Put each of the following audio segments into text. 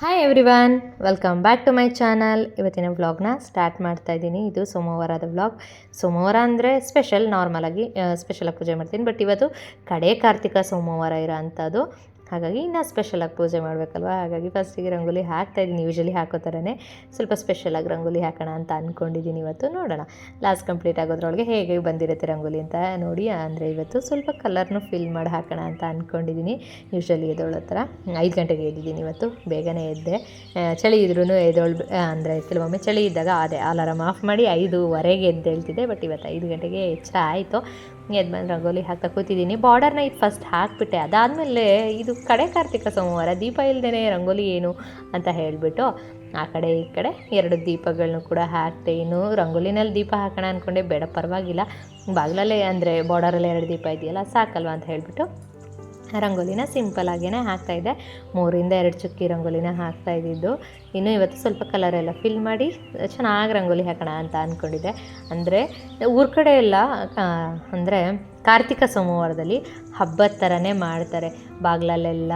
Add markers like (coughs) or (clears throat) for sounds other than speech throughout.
Hi everyone welcome back to my channel ಇವತ್ತಿನ ವ್ಲಾಗ್ನ start ಮಾಡ್ತಾ ಇದ್ದೀನಿ. ಇದು ಸೋಮವಾರದ ವ್ಲಾಗ್ ಸೋಮವಾರ ಅಂದರೆ ಸ್ಪೆಷಲ್ ನಾರ್ಮಲಾಗಿ ಸ್ಪೆಷಲಾಗಿ ಪೂಜೆ ಮಾಡ್ತೀನಿ. ಬಟ್ ಇವತ್ತು ಕಡೆ ಕಾರ್ತಿಕ ಸೋಮವಾರ ಇರೋ ಅಂಥದ್ದು ಹಾಗಾಗಿ ಇನ್ನೂ ಸ್ಪೆಷಲಾಗಿ ಪೂಜೆ ಮಾಡಬೇಕಲ್ವ? ಹಾಗಾಗಿ ಫಸ್ಟಿಗೆ ರಂಗೋಲಿ ಹಾಕ್ತಾ ಇದ್ದೀನಿ ಯೂಶಲಿ ಹಾಕೋ ಥರನೇ ಸ್ವಲ್ಪ ಸ್ಪೆಷಲಾಗಿ ರಂಗೋಲಿ ಹಾಕೋಣ ಅಂತ ಅಂದ್ಕೊಂಡಿದ್ದೀನಿ ಇವತ್ತು. ನೋಡೋಣ. ಲಾಸ್ಟ್ ಕಂಪ್ಲೀಟ್ ಆಗೋದ್ರೊಳಗೆ ಹೇಗೆ ಬಂದಿರುತ್ತೆ ರಂಗೋಲಿ ಅಂತ ನೋಡಿ. ಅಂದರೆ ಇವತ್ತು ಸ್ವಲ್ಪ ಕಲರ್ನು ಫಿಲ್ ಮಾಡಿ ಹಾಕೋಣ ಅಂತ ಅಂದ್ಕೊಂಡಿದ್ದೀನಿ ಯೂಶಲಿ ಎದ್ದೋಳ ಥರ ಐದು ಗಂಟೆಗೆ ಎದ್ದಿದ್ದೀನಿ ಇವತ್ತು. ಬೇಗನೆ ಎದ್ದೆ. ಚಳಿ ಇದ್ರೂ ಎದ್ದೋಳು ಅಂದರೆ ಕೆಲವೊಮ್ಮೆ ಚಳಿ ಇದ್ದಾಗ ಅದೇ ಅಲಾರಾಮ್ ಆಫ್ ಮಾಡಿ ಐದೂವರೆಗೆ ಎದ್ದು ಹೇಳ್ತಿದ್ದೆ ಬಟ್ ಇವತ್ತು ಐದು ಗಂಟೆಗೆ ಹೆಚ್ಚಾಯಿತು ಆಯಿತು. ಬಂದು ರಂಗೋಲಿ ಹಾಕ್ತಾ ಕೂತಿದ್ದೀನಿ. ಬಾರ್ಡರ್ನ ಇದು ಫಸ್ಟ್ ಹಾಕಿಬಿಟ್ಟೆ. ಅದಾದಮೇಲೆ ಇದು ಕಡೆ ಕಾರ್ತಿಕ ಸೋಮವಾರ, ದೀಪ ಇಲ್ಲದೇ ರಂಗೋಲಿ ಏನು ಅಂತ ಹೇಳಿಬಿಟ್ಟು ಆ ಕಡೆ ಈ ಕಡೆ ಎರಡು ದೀಪಗಳನ್ನು ಕೂಡ ಹಾಕ್ತೆ. ಇನ್ನು ರಂಗೋಲಿನಲ್ಲಿ ದೀಪ ಹಾಕೋಣ ಅಂದ್ಕೊಂಡೆ ಬೇಡ ಪರವಾಗಿಲ್ಲ. ಬಾಗಿಲಲ್ಲೇ ಅಂದರೆ ಬಾರ್ಡರಲ್ಲೇ ಎರಡು ದೀಪ ಇದೆಯಲ್ಲ, ಸಾಕಲ್ವಾ ಅಂತ ಹೇಳಿಬಿಟ್ಟು ರಂಗೋಲಿನ ಸಿಂಪಲ್ ಆಗೇ ಹಾಕ್ತಾಯಿದ್ದೆ ಮೂರಿಂದ ಎರಡು ಚುಕ್ಕಿ ರಂಗೋಲಿನ ಹಾಕ್ತಾ ಇದ್ದಿದ್ದು. ಇನ್ನು ಇವತ್ತು ಸ್ವಲ್ಪ ಕಲರ್ ಎಲ್ಲ ಫಿಲ್ ಮಾಡಿ, ಚೆನ್ನಾಗಿ ರಂಗೋಲಿ ಹಾಕೋಣ ಅಂತ ಅಂದ್ಕೊಂಡಿದ್ದೆ ಅಂದರೆ ಊರ ಕಡೆ ಎಲ್ಲ ಅಂದರೆ ಕಾರ್ತಿಕ ಸೋಮವಾರದಲ್ಲಿ ಹಬ್ಬದ ಥರನೇ ಮಾಡ್ತಾರೆ. ಬಾಗ್ಲಲ್ಲೆಲ್ಲ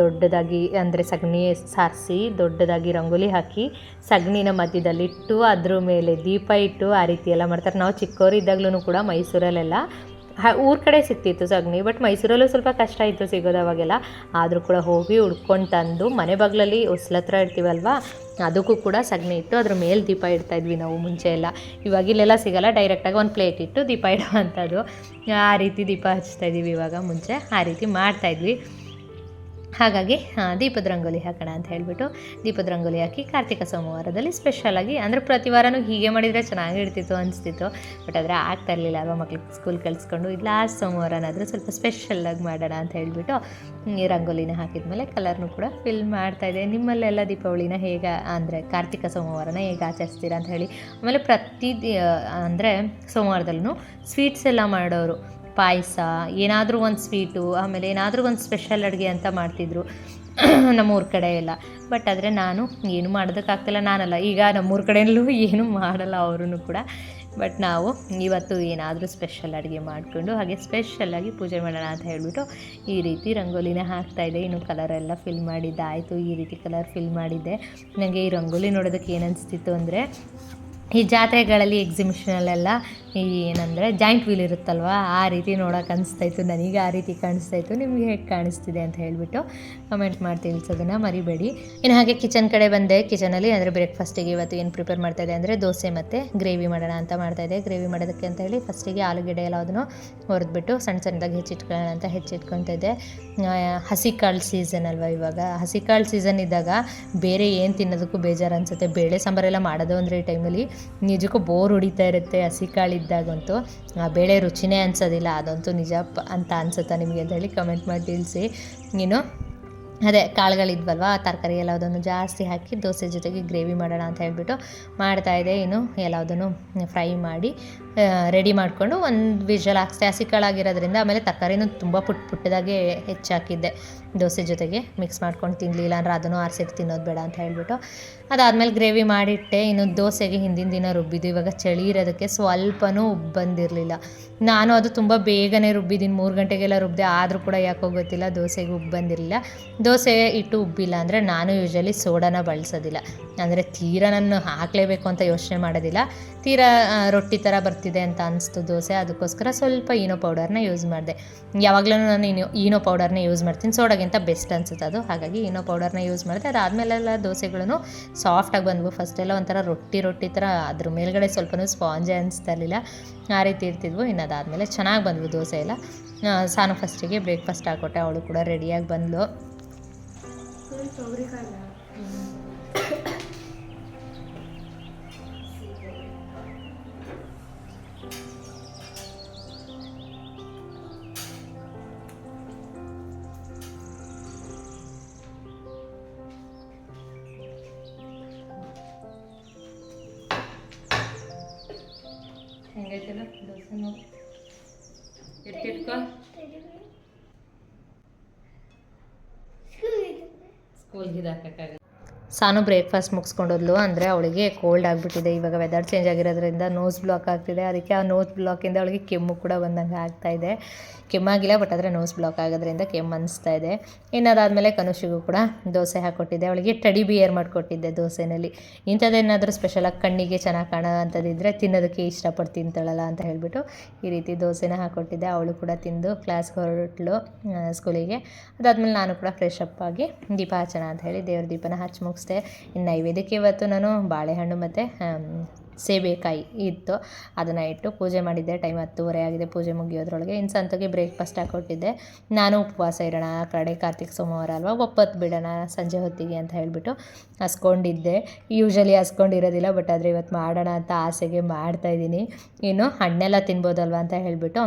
ದೊಡ್ಡದಾಗಿ, ಅಂದರೆ ಸಗಣಿ ಸಾರಿಸಿ ದೊಡ್ಡದಾಗಿ ರಂಗೋಲಿ ಹಾಕಿ ಸಗಣಿನ ಮಧ್ಯದಲ್ಲಿಟ್ಟು ಅದ್ರ ಮೇಲೆ ದೀಪ ಇಟ್ಟು ಆ ರೀತಿ ಎಲ್ಲ ಮಾಡ್ತಾರೆ. ನಾವು ಚಿಕ್ಕವರಿದ್ದಾಗಲೂ ಕೂಡ ಮೈಸೂರಲ್ಲೆಲ್ಲ ಹ, ಊರ ಕಡೆ ಸಿಗ್ತಿತ್ತು ಸಗಣಿ ಬಟ್ ಮೈಸೂರಲ್ಲೂ ಸ್ವಲ್ಪ ಕಷ್ಟ ಇತ್ತು ಸಿಗೋದು ಅವಾಗೆಲ್ಲ. ಆದರೂ ಕೂಡ ಹೋಗಿ ಉಡ್ಕೊಂಡು ತಂದು ಮನೆ ಬಾಗಿಲಲ್ಲಿ ಹೊಸ್ಲತ್ರ ಇರ್ತೀವಲ್ವ, ಅದಕ್ಕೂ ಕೂಡ ಸಗಣಿ ಇಟ್ಟು ಅದ್ರ ಮೇಲೆ ದೀಪ ಇಡ್ತಾ ಇದ್ವಿ ನಾವು ಮುಂಚೆ ಎಲ್ಲ. ಇವಾಗ ಇಲ್ಲೆಲ್ಲ ಸಿಗಲ್ಲ ಡೈರೆಕ್ಟಾಗಿ ಒಂದು ಪ್ಲೇಟ್ ಇಟ್ಟು ದೀಪ ಇಡೋವಂಥದ್ದು ಆ ರೀತಿ ದೀಪ ಹಚ್ತಾ ಇದ್ದೀವಿ ಇವಾಗ ಮುಂಚೆ, ಆ ರೀತಿ ಮಾಡ್ತಾಯಿದ್ವಿ ಹಾಗಾಗಿ ದೀಪದ ರಂಗೋಲಿ ಹಾಕೋಣ ಅಂತ ಹೇಳಿಬಿಟ್ಟು ದೀಪದ ರಂಗೋಲಿ ಹಾಕಿ ಕಾರ್ತಿಕ ಸೋಮವಾರದಲ್ಲಿ ಸ್ಪೆಷಲಾಗಿ ಅಂದರೆ ಪ್ರತಿ ವಾರನೂ ಹೀಗೆ ಮಾಡಿದರೆ ಚೆನ್ನಾಗಿರ್ತಿತ್ತು ಅನಿಸ್ತಿತ್ತು. ಬಟ್ ಆದರೆ ಆಗ್ತಾ ಇರಲಿಲ್ಲ. ಅಲ್ವಾ ಮಕ್ಳಿಗೆ ಸ್ಕೂಲ್ ಕಳಿಸ್ಕೊಂಡು, ಇದು ಲಾಸ್ಟ್ ಸೋಮವಾರನಾದರೂ ಸ್ವಲ್ಪ ಸ್ಪೆಷಲ್ಲಾಗಿ ಮಾಡೋಣ ಅಂತ ಹೇಳಿಬಿಟ್ಟು ಈ ರಂಗೋಲಿನ ಹಾಕಿದ್ಮೇಲೆ ಕಲರ್ನು ಕೂಡ ಫಿಲ್ ಮಾಡ್ತಾಯಿದ್ದೆ ನಿಮ್ಮಲ್ಲೆಲ್ಲ ದೀಪಾವಳಿನ ಹೇಗೆ, ಅಂದರೆ ಕಾರ್ತಿಕ ಸೋಮವಾರನ ಹೇಗೆ ಆಚರಿಸ್ತೀರಾ ಅಂತ ಹೇಳಿ, ಆಮೇಲೆ ಪ್ರತಿ ಅಂದರೆ ಸೋಮವಾರದಲ್ಲೂ ಸ್ವೀಟ್ಸ್ ಎಲ್ಲ ಮಾಡೋರು. ಪಾಯಸ, ಏನಾದರೂ ಒಂದು ಸ್ವೀಟು ಆಮೇಲೆ ಏನಾದರೂ ಒಂದು ಸ್ಪೆಷಲ್ ಅಡುಗೆ ಅಂತ ಮಾಡ್ತಿದ್ರು (clears throat) ನಮ್ಮೂರ ಕಡೆ ಎಲ್ಲ. ಬಟ್ ಆದರೆ ನಾನು ಏನು ಮಾಡೋದಕ್ಕಾಗ್ತಿಲ್ಲ ನಾನಲ್ಲ. ಈಗ ನಮ್ಮೂರ ಕಡೆಯಲ್ಲೂ ಏನು ಮಾಡಲ್ಲ ಅವರು ಕೂಡ. ಬಟ್ ನಾವು ಇವತ್ತು ಏನಾದರೂ ಸ್ಪೆಷಲ್ ಅಡುಗೆ ಮಾಡಿಕೊಂಡು ಹಾಗೆ ಸ್ಪೆಷಲ್ಲಾಗಿ ಪೂಜೆ ಮಾಡೋಣ ಅಂತ ಹೇಳಿಬಿಟ್ಟು ಈ ರೀತಿ ರಂಗೋಲಿನ ಹಾಕ್ತಾಯಿದ್ದೆ ಇನ್ನು ಕಲರ್ ಎಲ್ಲ ಫಿಲ್ ಮಾಡಿದ್ದಾಯಿತು. ಈ ರೀತಿ ಕಲರ್ ಫಿಲ್ ಮಾಡಿದ್ದೆ. ನನಗೆ ಈ ರಂಗೋಲಿ ನೋಡೋದಕ್ಕೆ ಏನು ಅನಿಸ್ತಿತ್ತು ಅಂದರೆ ಈ ಜಾತ್ರೆಗಳಲ್ಲಿ ಎಕ್ಸಿಬಿಷನಲ್ಲೆಲ್ಲ ಏನಂದರೆ ಜಾಯಿಂಟ್ ವೀಲ್ ಇರುತ್ತಲ್ವ, ಆ ರೀತಿ ನೋಡೋಕೆ ಅನಿಸ್ತಾಯಿತ್ತು ನನಗೆ ಆ ರೀತಿ ಕಾಣಿಸ್ತಾಯಿತ್ತು ನಿಮಗೆ ಹೇಗೆ ಕಾಣಿಸ್ತಿದೆ ಅಂತ ಹೇಳಿಬಿಟ್ಟು ಕಮೆಂಟ್ ಮಾಡಿ ತಿಳಿಸೋದನ್ನು ಮರಿಬೇಡಿ. ಇನ್ನು ಹಾಗೆ ಕಿಚನ್ ಕಡೆ ಬಂದೆ. ಕಿಚನಲ್ಲಿ ಅಂದರೆ ಬ್ರೇಕ್ಫಾಸ್ಟಿಗೆ ಇವತ್ತು ಏನು ಪ್ರಿಪೇರ್ ಮಾಡ್ತಾಯಿದ್ದೆ ಅಂದರೆ ದೋಸೆ ಮತ್ತು ಗ್ರೇವಿ ಮಾಡೋಣ ಅಂತ ಮಾಡ್ತಾಯಿದ್ದೆ ಗ್ರೇವಿ ಮಾಡೋದಕ್ಕೆ ಅಂತ ಹೇಳಿ ಫಸ್ಟಿಗೆ ಆಲೂಗಡ್ಡೆ ಎಲ್ಲ ಅದನ್ನು ಹೊರದ್ಬಿಟ್ಟು ಸಣ್ಣ ಸಣ್ಣದಾಗಿ ಹೆಚ್ಚಿಟ್ಕೊಳ್ಳೋಣ ಅಂತ ಹೆಚ್ಚಿಟ್ಕೊತಿದ್ದೆ ಇದೆ ಹಸಿ ಕಾಳು ಸೀಸನ್ ಅಲ್ವಾ ಇವಾಗ. ಹಸಿ ಕಾಳು ಸೀಸನ್ ಇದ್ದಾಗ ಬೇರೆ ಏನು ತಿನ್ನೋದಕ್ಕೂ ಬೇಜಾರು ಅನಿಸುತ್ತೆ. ಬೇಳೆ ಸಾಂಬಾರೆಲ್ಲ ಮಾಡೋದು ಅಂದರೆ ಈ ಟೈಮಲ್ಲಿ ನಿಜಕ್ಕೂ ಬೋರ್ ಹೊಡಿತಾ ಇರುತ್ತೆ ಹಸಿ ಇದ್ದಾಗಂತೂ, ಆ ಬೇಳೆ ರುಚಿನೇ ಅನ್ಸೋದಿಲ್ಲ. ಅದಂತೂ ನಿಜ ಅಂತ ಅನ್ಸುತ್ತಾ ನಿಮಗೆ ಅಂತ ಹೇಳಿ ಕಮೆಂಟ್ ಮಾಡಿ ತಿಳಿಸಿ. ನೀನು ಅದೇ ಕಾಳುಗಳಿದ್ವಲ್ವ ತರಕಾರಿ ಎಲ್ಲದನ್ನು ಜಾಸ್ತಿ ಹಾಕಿ ದೋಸೆ ಜೊತೆಗೆ ಗ್ರೇವಿ ಮಾಡೋಣ ಅಂತ ಹೇಳ್ಬಿಟ್ಟು ಮಾಡ್ತಾಯಿದ್ದೆ ಇನ್ನು ಎಲ್ಲದನ್ನು ಫ್ರೈ ಮಾಡಿ ರೆಡಿ ಮಾಡಿಕೊಂಡು ಒಂದು ವಿಷಲ್ ಹಾಕ್ಸ್ದೆ. ಹಸಿ ಕಾಳಾಗಿರೋದ್ರಿಂದ ಆಮೇಲೆ ತರಕಾರಿನೂ ತುಂಬ ಪುಟ್ ಪುಟ್ಟದಾಗೆ ಹೆಚ್ಚಾಕಿದ್ದೆ. ದೋಸೆ ಜೊತೆಗೆ ಮಿಕ್ಸ್ ಮಾಡ್ಕೊಂಡು ತಿನ್ನಲಿಲ್ಲ ಅಂದ್ರೆ ಅದನ್ನು ಆರಿಸಿಟ್ಟು ತಿನ್ನೋದು ಬೇಡ ಅಂತ ಹೇಳಿಬಿಟ್ಟು ಅದಾದಮೇಲೆ ಗ್ರೇವಿ ಮಾಡಿಟ್ಟೆ. ಇನ್ನು ದೋಸೆಗೆ ಹಿಂದಿನ ದಿನ ರುಬ್ಬಿದ್ದು, ಇವಾಗ ಚಳಿ ಇರೋದಕ್ಕೆ ಸ್ವಲ್ಪನೂ ಬಂದಿರಲಿಲ್ಲ. ನಾನು ಅದು ತುಂಬ ಬೇಗನೆ ರುಬ್ಬಿದ್ದೀನಿ. ಮೂರು ಗಂಟೆಗೆಲ್ಲ ರುಬ್ಬಿದೆ ಆದರೂ ಕೂಡ ಯಾಕೋ ಗೊತ್ತಿಲ್ಲ, ದೋಸೆಗೆ ಉಬ್ಬು ಬಂದಿರಲಿಲ್ಲ. ದೋಸೆ ಇಟ್ಟು ಉಬ್ಬಿಲ್ಲ ಅಂದರೆ ನಾನು ಯೂಶಲಿ ಸೋಡಾನ ಬಳಸೋದಿಲ್ಲ. ಅಂದರೆ ತೀರಾ ನಾನು ಹಾಕಲೇಬೇಕು ಅಂತ ಯೋಚನೆ ಮಾಡೋದಿಲ್ಲ. ತೀರಾ ರೊಟ್ಟಿ ಥರ ಬರ್ತಿದೆ ಅಂತ ಅನಿಸ್ತು ದೋಸೆ. ಅದಕ್ಕೋಸ್ಕರ ಸ್ವಲ್ಪ ಈನೋ ಪೌಡರ್ನ ಯೂಸ್ ಮಾಡಿದೆ. ಯಾವಾಗಲೂ ನಾನು ಈನೋ ಈನೋ ಪೌಡರ್ನ ಯೂಸ್ ಮಾಡ್ತೀನಿ. ಸೋಡಾಗಿಂತ ಬೆಸ್ಟ್ ಅನ್ಸುತ್ತೆ ಅದು. ಹಾಗಾಗಿ ಇನ್ನೂ ಪೌಡರ್ನ ಯೂಸ್ ಮಾಡಿದೆ ಅದಾದಮೇಲೆಲ್ಲ ದೋಸೆಗಳನ್ನು ಸಾಫ್ಟಾಗಿ ಬಂದವು. ಫಸ್ಟೆಲ್ಲ ಒಂಥರ ರೊಟ್ಟಿ ರೊಟ್ಟಿ ಥರ ಅದ್ರ ಮೇಲ್ಗಡೆ ಸ್ವಲ್ಪನೂ ಸ್ಪಾಂಜೆ ಅನಿಸ್ತಾ ಇರಲಿಲ್ಲ. ಆ ರೀತಿ ಇರ್ತಿದ್ವು. ಇನ್ನು ಅದಾದಮೇಲೆ ಚೆನ್ನಾಗಿ ಬಂದವು ದೋಸೆ ಎಲ್ಲ. ಸಾನು ಫಸ್ಟಿಗೆ ಬ್ರೇಕ್ಫಾಸ್ಟ್ ಹಾಕೊಟ್ಟೆ. ಅವಳು ಕೂಡ ರೆಡಿಯಾಗಿ ಬಂದಳು (coughs) ಹೆಂಗೈತಲ್ಲ ದೋಸೆ ನೋಡಿ ಎತ್ತಿಟ್ಕೋ ಸ್ಕೂಲ್ಗೆ ಹಾಕೋಕ್ಕಾಗಲ್ಲ ಸಾನು ಬ್ರೇಕ್ಫಾಸ್ಟ್ ಮುಗಿಸ್ಕೊಂಡೋದ್ಲು. ಅಂದರೆ ಅವಳಿಗೆ ಕೋಲ್ಡ್ ಆಗಿಬಿಟ್ಟಿದೆ. ಇವಾಗ ವೆದರ್ ಚೇಂಜ್ ಆಗಿರೋದ್ರಿಂದ ನೋಸ್ ಬ್ಲಾಕ್ ಆಗ್ತಿದೆ. ಅದಕ್ಕೆ ಆ ನೋಸ್ ಬ್ಲಾಕಿಂದ ಅವಳಿಗೆ ಕೆಮ್ಮು ಕೂಡ ಬಂದಂಗೆ ಇದೆ. ಕೆಮ್ಮಾಗಿಲ್ಲ ಬಟ್ ಆದರೆ ನೋಸ್ ಬ್ಲಾಕ್ ಆಗೋದ್ರಿಂದ ಕೆಮ್ಮು ಅನಿಸ್ತಾ ಇದೆ. ಇನ್ನದಾದಮೇಲೆ ಕನುಷಿಗೂ ಕೂಡ ದೋಸೆ ಹಾಕ್ಕೊಟ್ಟಿದ್ದೆ ಅವಳಿಗೆ ಟಡಿ ಬಿಯರ್ ಮಾಡಿಕೊಟ್ಟಿದ್ದೆ ದೋಸೆನಲ್ಲಿ. ಇಂಥದ್ದೇನಾದರೂ ಸ್ಪೆಷಲಾಗಿ ಕಣ್ಣಿಗೆ ಚೆನ್ನಾಗಿ ಕಾಣೋ ಅಂಥದ್ದಿದ್ರೆ ತಿನ್ನೋದಕ್ಕೆ ಇಷ್ಟಪಟ್ಟು ತಿಂತಾಳಲ್ಲ ಅಂತ ಹೇಳಿಬಿಟ್ಟು ಈ ರೀತಿ ದೋಸೆನ ಹಾಕ್ಕೊಟ್ಟಿದ್ದೆ ಅವಳು ಕೂಡ ತಿಂದು ಕ್ಲಾಸ್ಗೆ ಹೊರಟ್ಲು ಸ್ಕೂಲಿಗೆ ಅದಾದಮೇಲೆ ನಾನು ಕೂಡ ಫ್ರೆಶ್ ಅಪ್ ಆಗಿ ದೀಪ ಹಚ್ಚೋಣ ಅಂತ ಹೇಳಿ ದೇವ್ರ ದೀಪನ ಹಚ್ಚಿ ಮುಗಿಸ್ದೆ ಇನ್ನು ನೈವೇದ್ಯಕ್ಕೆ ಇವತ್ತು ನಾನು ಬಾಳೆಹಣ್ಣು ಮತ್ತು ಸೇಬೆಕಾಯಿ ಇತ್ತು. ಅದನ್ನು ಇಟ್ಟು ಪೂಜೆ ಮಾಡಿದ್ದೆ. ಟೈಮ್ ಹತ್ತುವರೆ ಆಗಿದೆ ಪೂಜೆ ಮುಗಿಯೋದ್ರೊಳಗೆ. ಇನ್ನು ಸಂತಗೆ ಬ್ರೇಕ್ಫಾಸ್ಟ್ ಹಾಕ್ಕೊಟ್ಟಿದ್ದೆ ನಾನು ಉಪವಾಸ ಇರೋಣ, ಆ ಕಡೆ ಕಾರ್ತಿಕ್ ಸೋಮವಾರ ಅಲ್ವಾ? ಒಪ್ಪತ್ತು ಬಿಡೋಣ ಸಂಜೆ ಹೊತ್ತಿಗೆ ಅಂತ ಹೇಳಿಬಿಟ್ಟು ಹಸ್ಕೊಂಡಿದ್ದೆ. ಯೂಶಲಿ ಹಸ್ಕೊಂಡಿರೋದಿಲ್ಲ ಬಟ್ ಆದರೆ ಇವತ್ತು ಮಾಡೋಣ ಅಂತ ಆಸೆಗೆ ಮಾಡ್ತಾಯಿದ್ದೀನಿ ಇನ್ನು ಹಣ್ಣೆಲ್ಲ ತಿನ್ಬೋದಲ್ವ ಅಂತ ಹೇಳಿಬಿಟ್ಟು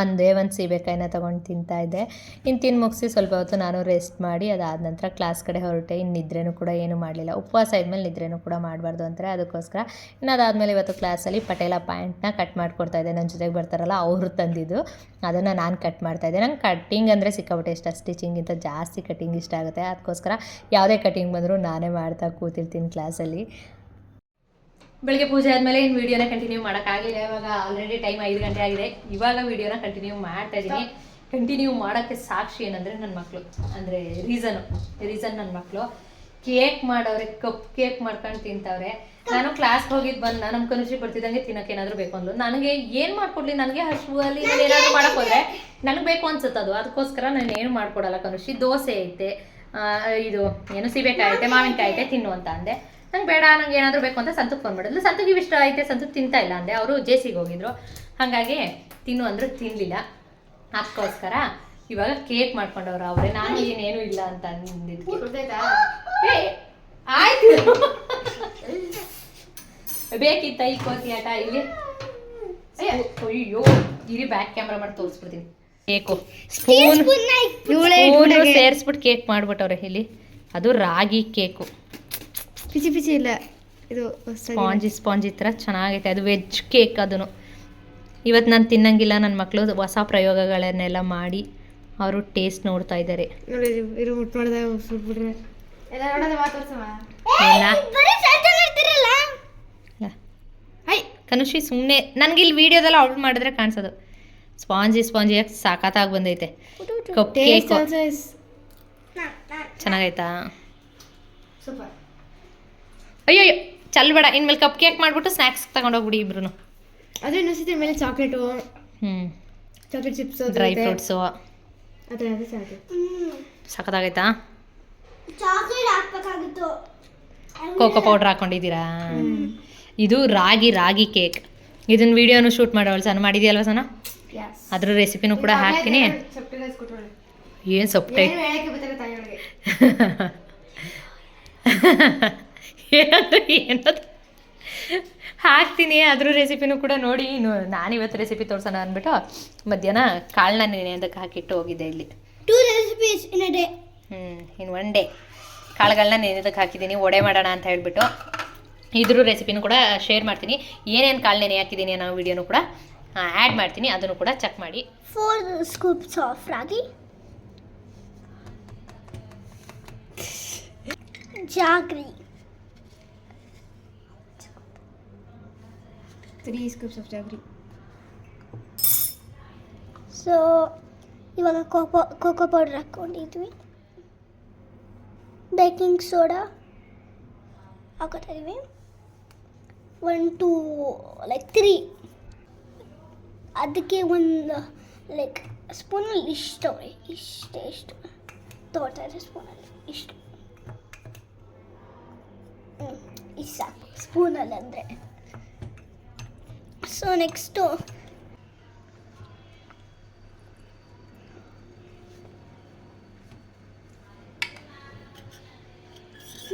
ಒಂದೇ ಒಂದು ಸೀಬೆಕಾಯಿನ ತೊಗೊಂಡು ತಿಂತಾ ಇದ್ದೆ. ಇನ್ನು ತಿಂದು ಮುಗಿಸಿ ಸ್ವಲ್ಪ ಹೊತ್ತು ನಾನು ರೆಸ್ಟ್ ಮಾಡಿ ಅದಾದ ನಂತರ ಕ್ಲಾಸ್ ಕಡೆ ಹೊರಟೆ. ಇನ್ನು ನಿದ್ರೆನೂ ಕೂಡ ಏನು ಮಾಡಲಿಲ್ಲ. ಉಪವಾಸ ಇದ್ಮೇಲೆ ನಿದ್ರೆನೂ ಕೂಡ ಮಾಡಬಾರ್ದು ಅಂತಾರೆ. ಅದಕ್ಕೋಸ್ಕರ ಇನ್ನು ಅದಾದಮೇಲೆ ಇವತ್ತು ಕ್ಲಾಸಲ್ಲಿ ಪಟೇಲ ಪ್ಯಾಂಟ್ನ ಕಟ್ ಮಾಡಿಕೊಡ್ತಾ ಇದ್ದೆ. ನನ್ನ ಜೊತೆಗೆ ಬರ್ತಾರಲ್ಲ ಅವರು ತಂದಿದ್ದು. ಅದನ್ನು ನಾನು ಕಟ್ ಮಾಡ್ತಾ ಇದ್ದೆ. ನಂಗೆ ಕಟ್ಟಿಂಗ್ ಅಂದರೆ ಸಿಕ್ಕಾಬಿಟ್ಟೆ ಇಷ್ಟ. ಸ್ಟಿಚಿಂಗಿಂತ ಜಾಸ್ತಿ ಕಟ್ಟಿಂಗ್ ಇಷ್ಟ ಆಗುತ್ತೆ. ಅದಕ್ಕೋಸ್ಕರ ಯಾವುದೇ ಕಟ್ಟಿಂಗ್ ಬಂದರೂ ನಾನೇ ಮಾಡ್ತಾ ಕೂತಿರ್ತೀನಿ ಕ್ಲಾಸಲ್ಲಿ ಬೆಳಗ್ಗೆ ಪೂಜೆ ಆದಮೇಲೆ ಇನ್ನು ವಿಡಿಯೋನ ಕಂಟಿನ್ಯೂ ಮಾಡೋಕ್ಕಾಗಲಿಲ್ಲ ಇವಾಗ ಆಲ್ರೆಡಿ ಟೈಮ್ ಐದು ಗಂಟೆ ಆಗಿದೆ. ಇವಾಗ ವಿಡಿಯೋನ ಕಂಟಿನ್ಯೂ ಮಾಡ್ತಾ ಇದ್ದೀನಿ. ಕಂಟಿನ್ಯೂ ಮಾಡೋಕ್ಕೆ ಸಾಕ್ಷಿ ಏನಂದರೆ ನನ್ನ ಮಕ್ಕಳು ಅಂದರೆ ರೀಸನು ರೀಸನ್ ನನ್ನ ಮಕ್ಕಳು ಕೇಕ್ ಮಾಡವ್ರೆ ಕಪ್ ಕೇಕ್ ಮಾಡ್ಕೊಂಡು ತಿಂತವ್ರೆ. ನಾನು ಕ್ಲಾಸ್ಗೆ ಹೋಗಿದ್ದು ಬಂದು ನಮ್ಮ ಕನುಷಿ ಬರ್ತಿದ್ದಂಗೆ ತಿನ್ನಕ್ಕೆ ಏನಾದರೂ ಬೇಕು ಅಂದ್ಲು. ನನಗೆ ಏನು ಮಾಡ್ಕೊಡ್ಲಿ? ನನಗೆ ಹಸುವಲ್ಲಿ ಅಲ್ಲಿ ಏನಾದರೂ ಮಾಡಕ್ಕೆ ಹೋದ್ರೆ ನನಗೆ ಬೇಕು ಅನ್ಸುತ್ತೆ ಅದು. ಅದಕ್ಕೋಸ್ಕರ ನಾನು ಏನು ಮಾಡ್ಕೊಡಲ್ಲ ಕನುಷಿ ದೋಸೆ ಐತೆ. ಆ, ಇದು ಏನು ಸೀಬೆಕಾಯಿ ಐತೆ ಮಾವಿನಕಾಯಿ ಐತೆ ತಿನ್ನು ಅಂತ ಅಂದೆ. ನಂಗೆ ಬೇಡ ನಂಗೆ ಏನಾದರೂ ಬೇಕು ಅಂತ ಸಂತಕ್ಕೆ ಫೋನ್ ಮಾಡಿದ್ಲು. ಸಂತಗೆ ಇಷ್ಟ ಐತೆ ಸಂತು ತಿಂತಾ ಇಲ್ಲ ಅಂದೆ. ಅವರು ಜೆ ಸಿಗೆ ಹೋಗಿದ್ರು. ಹಾಗಾಗಿ ತಿನ್ನು ಅಂದ್ರು ತಿನ್ನಲಿಲ್ಲ ಅದಕ್ಕೋಸ್ಕರ ಇವಾಗ ಕೇಕ್ ಮಾಡ್ಕೊಂಡವ್ರು ಅವರೇ. ನಾನು ಏನೇನು ಇಲ್ಲ ಅಂತ ಅಂದಿದ್ದು ಆಯ್ತು. ಬೇಕಿತ್ತ ಈ ಕೋತಿ ಆಟ ಇಲ್ಲಿ? ಅಯ್ಯೋ ಇರಿ ಬ್ಯಾಕ್ ಕ್ಯಾಮ್ರಾ ಮಾಡಿ ತೋರಿಸ್ಬಿಡ್ತೀನಿ. ಕೇಕು. ಸ್ಪೂನ್ ಸೇರಿಸ್ಬಿಟ್ಟು ಕೇಕ್ ಮಾಡ್ಬಿಟ್ಟವ್ರೆ ಇಲ್ಲಿ. ಅದು ರಾಗಿ ಕೇಕು. ಪಿಚಿ ಪಿಚಿ ಇಲ್ಲ. ಇದು ಸ್ಪಾಂಜಿ ಸ್ಪಾಂಜಿ ಥರ ಚೆನ್ನಾಗೈತೆ. ಅದು ವೆಜ್ ಕೇಕ್ ಅದನ್ನು ಇವತ್ತು ನಾನು ತಿನ್ನಂಗಿಲ್ಲ ನನ್ನ ಮಕ್ಕಳು ಹೊಸ ಪ್ರಯೋಗಗಳನ್ನೆಲ್ಲ ಮಾಡಿ ಅವರು ಟೇಸ್ಟ್ ನೋಡ್ತಾ ಇದ್ದಾರೆ. ಕನುಷಿ ಸುಮ್ಮನೆ ನನಗೆ ಇಲ್ಲಿ ವಿಡಿಯೋದೆಲ್ಲ ಔಟ್ ಮಾಡಿದ್ರೆ ಕಾಣಿಸೋದು. ಸ್ಪಾಂಜಿ ಸ್ಪಾಂಜಿ ಸಾಕತ್ತಾಗಿ ಬಂದೈತೆ. ಕಪ್ ಕೇಕು ಚೆನ್ನಾಗೈತಾ? ಸೂಪರ್. ಅಯ್ಯೋ ಅಯ್ಯೋ ಚಲ್ ಬೇಡ. ಇನ್ಮೇಲೆ ಕಪ್ ಕೇಕ್ ಮಾಡಿಬಿಟ್ಟು ಸ್ನ್ಯಾಕ್ಸ್ ತಗೊಂಡೋಗ್ಬಿಡಿ ಇಬ್ರು ಅದೇ ಇನ್ನೊಂದ್ಸತಿ ಮೇಲೆ ಚಾಕ್ಲೇಟು ಹ್ಞೂ ಚಾಕ್ಲೇಟ್ ಚಿಪ್ಸ್ ಡ್ರೈ ಫ್ರೂಟ್ಸು ಅದು ಸಾಕು. ಸಖತ್ತಾಗೈತಾ ಚಾಕ್ಲೇಟ್ ಹಾಕ್ಬೇಕಾಗಿತ್ತು. ಕೋಕೋ ಪೌಡ್ರ್ ಹಾಕೊಂಡಿದ್ದೀರಾ? ಇದು ರಾಗಿ ರಾಗಿ ಕೇಕ್ ಇದನ್ನ ವಿಡಿಯೋನು ಶೂಟ್ ಮಾಡೋಳು ಸಣ್ಣ ಮಾಡಿದೆಯಲ್ವ ಸಣ್ಣ? ಯಸ್ ಅದ್ರ ರೆಸಿಪಿನೂ ಕೂಡ ಹಾಕ್ತೀನಿ. ಏನು ಸೊಪ್ಪೆ? (laughs) ಏನದು ಹಾಕ್ತೀನಿ ಅದ್ರ ರೆಸಿಪಿನೂ ಕೂಡ ನೋಡಿ ಇನ್ನು ನಾನು ಇವತ್ತು ರೆಸಿಪಿ ತೋರಿಸೋಣ ಅಂದ್ಬಿಟ್ಟು ಮಧ್ಯಾಹ್ನ ಕಾಳನ್ನ ನೆನೆ ಅದಕ್ಕೆ ಹಾಕಿಟ್ಟು ಹೋಗಿದ್ದೆ ಇಲ್ಲಿ. ಟೂ ರೆಸಿಪೀಸ್ ಇನ್ ಡೇ ಹ್ಞೂ ಇನ್ ಒನ್ ಡೇ ಕಾಳುಗಳನ್ನ ನೆನೆದಕ್ಕೆ ಹಾಕಿದ್ದೀನಿ ಒಡೆ ಮಾಡೋಣ ಅಂತ ಹೇಳಿಬಿಟ್ಟು. ಇದ್ರ ರೆಸಿಪಿನೂ ಕೂಡ ಶೇರ್ ಮಾಡ್ತೀನಿ. ಏನೇನು ಕಾಳು ನೆನೆ ಹಾಕಿದ್ದೀನಿ ಅನ್ನೋ ವಿಡಿಯೋನು ಕೂಡ ಆ್ಯಡ್ ಮಾಡ್ತೀನಿ ಅದನ್ನು ಕೂಡ ಚೆಕ್ ಮಾಡಿ. Four scoops of ragi jaggery three scoops of jaggery so ಇವಾಗ ಕೋಕೋ ಕೋಕೋ ಪೌಡರ್ ಹಾಕ್ಕೊಂಡಿದ್ವಿ. ಬೇಕಿಂಗ್ ಸೋಡಾ ಹಾಕೋತಾ ಇದ್ವಿ. ಒನ್ ಟೂ ಲೈಕ್ ತ್ರೀ ಅದಕ್ಕೆ ಒಂದು ಲೈಕ್ ಸ್ಪೂನಲ್ಲಿ ಇಷ್ಟು, ಇಷ್ಟೇ, ಇಷ್ಟು. ತೋರ್ತಾ ಇದ್ರೆ ಸ್ಪೂನಲ್ಲಿ ಇಷ್ಟು. ಈ ಸಾಕು. ಸ್ಪೂನಲ್ಲಿ ಅಂದರೆ. So next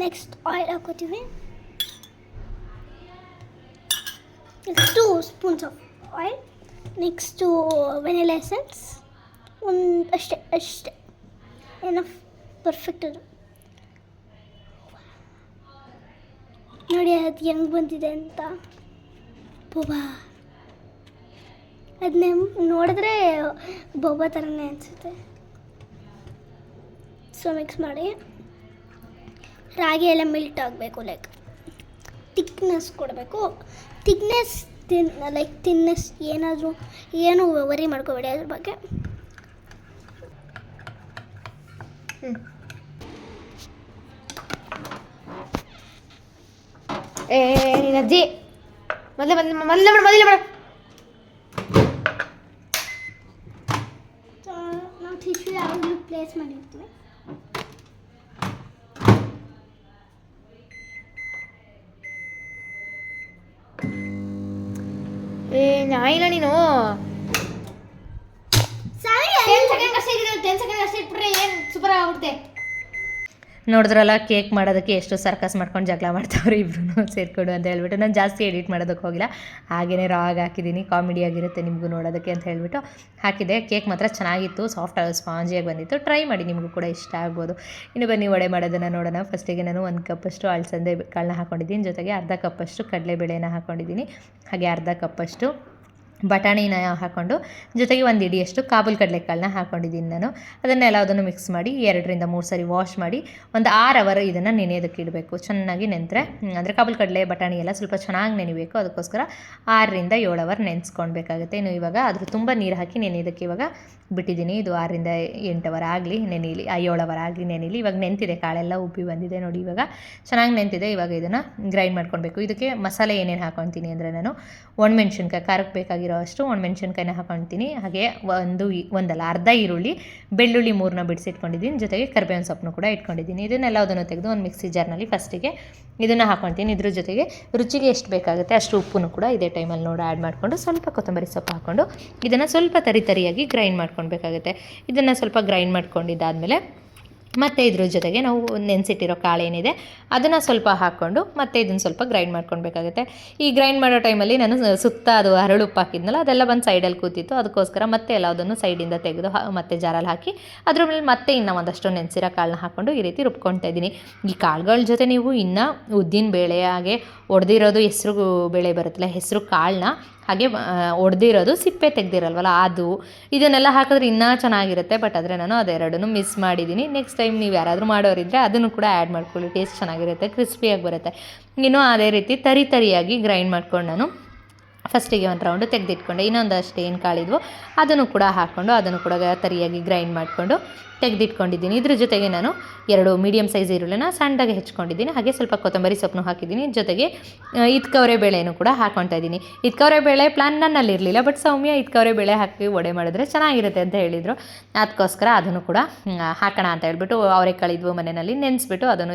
next oil ಹಾಕೋತೀವಿ two spoons of oil next vanilla essence ಒಂದು ಅಷ್ಟೇ ಅಷ್ಟೇ ಏನಫ್ ಪರ್ಫೆಕ್ಟ್ ಅದು ನೋಡಿ ಅದು ಹೆಂಗೆ ಬಂದಿದೆ ಅಂತ ಬೋಬಾ ಅದನ್ನೇ ನೋಡಿದ್ರೆ ಬೊಬ್ಬ ಥರನೇ ಅನಿಸುತ್ತೆ. ಸೊ ಮಿಕ್ಸ್ ಮಾಡಿ. ರಾಗಿ ಎಲ್ಲ ಮಿಲ್ಟ್ ಆಗಬೇಕು ಲೈಕ್ ತಿಕ್ನೆಸ್ ಕೊಡಬೇಕು. ತಿಕ್ನೆಸ್ ತಿನ್ ಲೈಕ್ ತಿನ್ನೆಸ್ ಏನಾದರೂ, ಏನು ವರಿ ಮಾಡ್ಕೋಬೇಡಿ ಅದ್ರ ಬಗ್ಗೆ. ಏ ನಿನ್ನ ಅಜ್ಜಿ. ಮೊದಲೇ ಮೊದಲೇ ಮೊದಲೇ ಮಾಡು ಮೊದಲೇ ಮಾಡು ನಾವು ಟಿಶ್ಯೂ ಪ್ಲೇಸ್ ಮಾಡಿರ್ತೀವಿ. ಏ ನಾಯಿಲ್ಲ ನೀನು? ಟೆನ್ ಸೆಕೆಂಡ್ ಅಷ್ಟೇ ಟೆನ್ ಸೆಕೆಂಡ್ ಅಷ್ಟೇ ಇಟ್ಬಿಟ್ರೆ ಏನು ಸೂಪರ್ ಆಗ್ಬಿಡುತ್ತೆ? ನೋಡಿದ್ರಲ್ಲ, ಕೇಕ್ ಮಾಡೋದಕ್ಕೆ ಎಷ್ಟು ಸರ್ಕಸ್ ಮಾಡ್ಕೊಂಡು ಜಗಳ ಮಾಡ್ತಾವ್ರೆ ಇಬ್ರು ಸೇರ್ಕೊಂಡು ಅಂತ ಹೇಳ್ಬಿಟ್ಟು. ನಾನು ಜಾಸ್ತಿ ಎಡಿಟ್ ಮಾಡೋದಕ್ಕೆ ಹೋಗಿಲ್ಲ. ಹಾಗೇ ರಾಗ್ ಹಾಕಿದ್ದೀನಿ, ಕಾಮಿಡಿ ಆಗಿರುತ್ತೆ ನಿಮಗೂ ನೋಡೋದಕ್ಕೆ ಅಂತ ಹೇಳ್ಬಿಟ್ಟು ಹಾಕಿದೆ ಕೇಕ್ ಮಾತ್ರ ಚೆನ್ನಾಗಿತ್ತು, ಸಾಫ್ಟ್ ಸ್ಪಾಂಜಿಯಾಗಿ ಬಂದಿತ್ತು. ಟ್ರೈ ಮಾಡಿ, ನಿಮಗೂ ಕೂಡ ಇಷ್ಟ ಆಗ್ಬೋದು. ಇನ್ನು ಬನ್ನಿ, ವಡೆ ಮಾಡೋದನ್ನು ನೋಡೋಣ. ಫಸ್ಟಿಗೆ ನಾನು ಒಂದು ಕಪ್ಪಷ್ಟು ಅಳಸಂದೆ ಕಾಳನ್ನ ಹಾಕೊಂಡಿದ್ದೀನಿ. ಜೊತೆಗೆ ಅರ್ಧ ಕಪ್ಪಷ್ಟು ಕಡಲೆಬೇಳೆನ ಹಾಕೊಂಡಿದ್ದೀನಿ. ಹಾಗೆ ಅರ್ಧ ಕಪ್ಪಷ್ಟು ಬಟಾಣಿನ ಹಾಕ್ಕೊಂಡು ಜೊತೆಗೆ ಒಂದು ಇಡಿಯಷ್ಟು ಕಾಬೂಲ್ ಕಡಲೆಕಾಳನ್ನ ಹಾಕ್ಕೊಂಡಿದ್ದೀನಿ ನಾನು. ಅದನ್ನೆಲ್ಲ ಅದನ್ನು ಮಿಕ್ಸ್ ಮಾಡಿ, ಎರಡರಿಂದ ಮೂರು ಸರಿ ವಾಶ್ ಮಾಡಿ, ಒಂದು ಆರು ಅವರ್ ಇದನ್ನು ನೆನೆಯೋದಕ್ಕೆ ಇಡಬೇಕು. ಚೆನ್ನಾಗಿ ನೆನೆದ್ರೆ ಅಂದರೆ ಕಾಬೂಲ್ ಕಡಲೆ ಬಟಾಣಿ ಎಲ್ಲ ಸ್ವಲ್ಪ ಚೆನ್ನಾಗಿ ನೆನಿಬೇಕು. ಅದಕ್ಕೋಸ್ಕರ ಆರರಿಂದ ಏಳು ಅವರ್ ನೆನೆಸ್ಕೊಳ್ಬೇಕಾಗುತ್ತೆ. ಇನ್ನು ಇವಾಗ ಅದ್ರ ತುಂಬ ನೀರು ಹಾಕಿ ನೆನೆಯೋದಕ್ಕೆ ಇವಾಗ ಬಿಟ್ಟಿದ್ದೀನಿ. ಇದು ಆರರಿಂದ ಎಂಟು ಅವರ್ ಆಗಲಿ ನೆನೆಯಲಿ ಆ ಏಳು ಅವರ್ ಆಗಲಿ ನೆನೆಯಲಿ ಇವಾಗ ನೆಂತಿದೆ, ಕಾಳೆಲ್ಲ ಉಬ್ಬಿ ಬಂದಿದೆ ನೋಡಿ ಇವಾಗ. ಚೆನ್ನಾಗಿ ನೆಂತಿದೆ, ಇವಾಗ ಇದನ್ನು ಗ್ರೈಂಡ್ ಮಾಡ್ಕೊಳ್ಬೇಕು. ಇದಕ್ಕೆ ಮಸಾಲೆ ಏನೇನು ಹಾಕೊತೀನಿ ಅಂದರೆ ನಾನು ಒಣಮೆಣ್ಸಿನ್ಕಾಯಿ, ಖಾರಕ್ಕೆ ಬೇಕಾಗಿರೋ ಅಷ್ಟು ಒಣಮೆಣ್ಸಿನ್ಕಾಯಿನ ಹಾಕೊಳ್ತೀನಿ ಹಾಗೆ ಒಂದು ಒಂದಲ್ಲ, ಅರ್ಧ ಈರುಳ್ಳಿ, ಬೆಳ್ಳುಳ್ಳಿ ಮೂರನ್ನ ಬಿಡಿಸಿಟ್ಕೊಂಡಿದ್ದೀನಿ. ಜೊತೆಗೆ ಕರಿಬೇವಿನ ಸೊಪ್ಪನ್ನು ಕೂಡ ಇಟ್ಕೊಂಡಿದ್ದೀನಿ. ಇದನ್ನೆಲ್ಲ ಅದನ್ನು ತೆಗೆದು ಒಂದು ಮಿಕ್ಸಿ ಜಾರ್ನಲ್ಲಿ ಫಸ್ಟಿಗೆ ಇದನ್ನು ಹಾಕೊಳ್ತೀನಿ ಇದ್ರ ಜೊತೆಗೆ ರುಚಿಗೆ ಎಷ್ಟು ಬೇಕಾಗುತ್ತೆ ಅಷ್ಟು ಉಪ್ಪನ್ನು ಕೂಡ ಇದೇ ಟೈಮಲ್ಲಿ ನೋಡಿ ಆ್ಯಡ್ ಮಾಡಿಕೊಂಡು ಸ್ವಲ್ಪ ಕೊತ್ತಂಬರಿ ಸೊಪ್ಪು ಹಾಕ್ಕೊಂಡು ಇದನ್ನು ಸ್ವಲ್ಪ ತರಿ ತರಿಯಾಗಿ ಗ್ರೈಂಡ್ ಮಾಡ್ಕೊಳ್ಬೇಕಾಗುತ್ತೆ. ಇದನ್ನು ಸ್ವಲ್ಪ ಗ್ರೈಂಡ್ ಮಾಡ್ಕೊಂಡಿದ್ದಾದಮೇಲೆ ಮತ್ತು ಇದ್ರ ಜೊತೆಗೆ ನಾವು ನೆನೆಸಿಟ್ಟಿರೋ ಕಾಳೇನಿದೆ ಅದನ್ನು ಸ್ವಲ್ಪ ಹಾಕ್ಕೊಂಡು ಮತ್ತೆ ಇದನ್ನು ಸ್ವಲ್ಪ ಗ್ರೈಂಡ್ ಮಾಡ್ಕೊಳ್ಬೇಕಾಗುತ್ತೆ. ಈ ಗ್ರೈಂಡ್ ಮಾಡೋ ಟೈಮಲ್ಲಿ ನಾನು ಸುತ್ತ ಅದು ಹರಳುಪ್ಪು ಹಾಕಿದ್ನಲ್ಲ, ಅದೆಲ್ಲ ಬಂದು ಸೈಡಲ್ಲಿ ಕೂತಿತ್ತು. ಅದಕ್ಕೋಸ್ಕರ ಮತ್ತೆ ಎಲ್ಲದನ್ನು ಸೈಡಿಂದ ತೆಗೆದು ಮತ್ತೆ ಜಾರಲ್ಲಿ ಹಾಕಿ, ಅದ್ರ ಮೇಲೆ ಮತ್ತೆ ಇನ್ನು ಒಂದಷ್ಟು ನೆನೆಸಿರೋ ಕಾಳನ್ನ ಹಾಕ್ಕೊಂಡು ಈ ರೀತಿ ರುಬ್ಕೊಳ್ತಾ ಇದ್ದೀನಿ. ಈ ಕಾಳುಗಳ ಜೊತೆ ನೀವು ಇನ್ನು ಉದ್ದಿನ ಬೇಳೆ ಹಾಗೆ ಒಡೆದಿರೋದು ಹೆಸ್ರು ಬೇಳೆ ಬರುತ್ತಲ್ಲ, ಹೆಸರು ಕಾಳನ್ನ ಹಾಗೆ ಒಡೆದಿರೋದು ಸಿಪ್ಪೆ ತೆಗೆದಿರಲ್ವಲ್ಲ, ಅದು. ಇದನ್ನೆಲ್ಲ ಹಾಕಿದ್ರೆ ಇನ್ನೂ ಚೆನ್ನಾಗಿರುತ್ತೆ, ಬಟ್ ಆದರೆ ನಾನು ಅದೆರಡನ್ನೂ ಮಿಸ್ ಮಾಡಿದ್ದೀನಿ. ನೆಕ್ಸ್ಟ್ ಟೈಮ್ ನೀವು ಯಾರಾದರೂ ಮಾಡೋರಿದ್ದರೆ ಅದನ್ನು ಕೂಡ ಆ್ಯಡ್ ಮಾಡ್ಕೊಳ್ಳಿ ಟೇಸ್ಟ್ ಚೆನ್ನಾಗಿರುತ್ತೆ ಕ್ರಿಸ್ಪಿಯಾಗಿ ಬರುತ್ತೆ. ಇನ್ನು ಅದೇ ರೀತಿ ತರಿ ತರಿಯಾಗಿ ಗ್ರೈಂಡ್ ಮಾಡ್ಕೊಂಡು ನಾನು ಫಸ್ಟಿಗೆ ಒಂದು ರೌಂಡು ತೆಗೆದಿಟ್ಕೊಂಡೆ. ಇನ್ನೊಂದಷ್ಟು ಏನು ಕಾಳಿದ್ವು, ಅದನ್ನು ಕೂಡ ಹಾಕ್ಕೊಂಡು ಅದನ್ನು ಕೂಡ ತರಿಯಾಗಿ ಗ್ರೈಂಡ್ ಮಾಡಿಕೊಂಡು ತೆಗೆದಿಟ್ಕೊಂಡಿದ್ದೀನಿ. ಇದ್ರ ಜೊತೆಗೆ ನಾನು ಎರಡು ಮೀಡಿಯಮ್ ಸೈಜ್ ಈರುಳ್ಳಿನ ಸಣ್ಣದಾಗಿ ಹೆಚ್ಕೊಂಡಿದ್ದೀನಿ. ಹಾಗೆ ಸ್ವಲ್ಪ ಕೊತ್ತಂಬರಿ ಸೊಪ್ಪನ್ನು ಹಾಕಿದ್ದೀನಿ. ಜೊತೆಗೆ ಇದ್ಕವರೆ ಬೇಳೆನೂ ಕೂಡ ಹಾಕ್ಕೊತಾ ಇದ್ದೀನಿ. ಇದ್ಕವರೆ ಬೇಳೆ ಪ್ಲಾನ್ ನನ್ನಲ್ಲಿ ಇರಲಿಲ್ಲ ಬಟ್ ಸೌಮ್ಯ ಇದ್ಕವರೆ ಬೇಳೆ ಹಾಕಿ ವಡೆ ಮಾಡಿದ್ರೆ ಚೆನ್ನಾಗಿರುತ್ತೆ ಅಂತ ಹೇಳಿದರು. ಅದಕ್ಕೋಸ್ಕರ ಅದನ್ನು ಕೂಡ ಹಾಕೋಣ ಅಂತ ಹೇಳ್ಬಿಟ್ಟು ಕಳೆದು ಮನೆಯಲ್ಲಿ, ನೆನೆಸ್ಬಿಟ್ಟು ಅದನ್ನು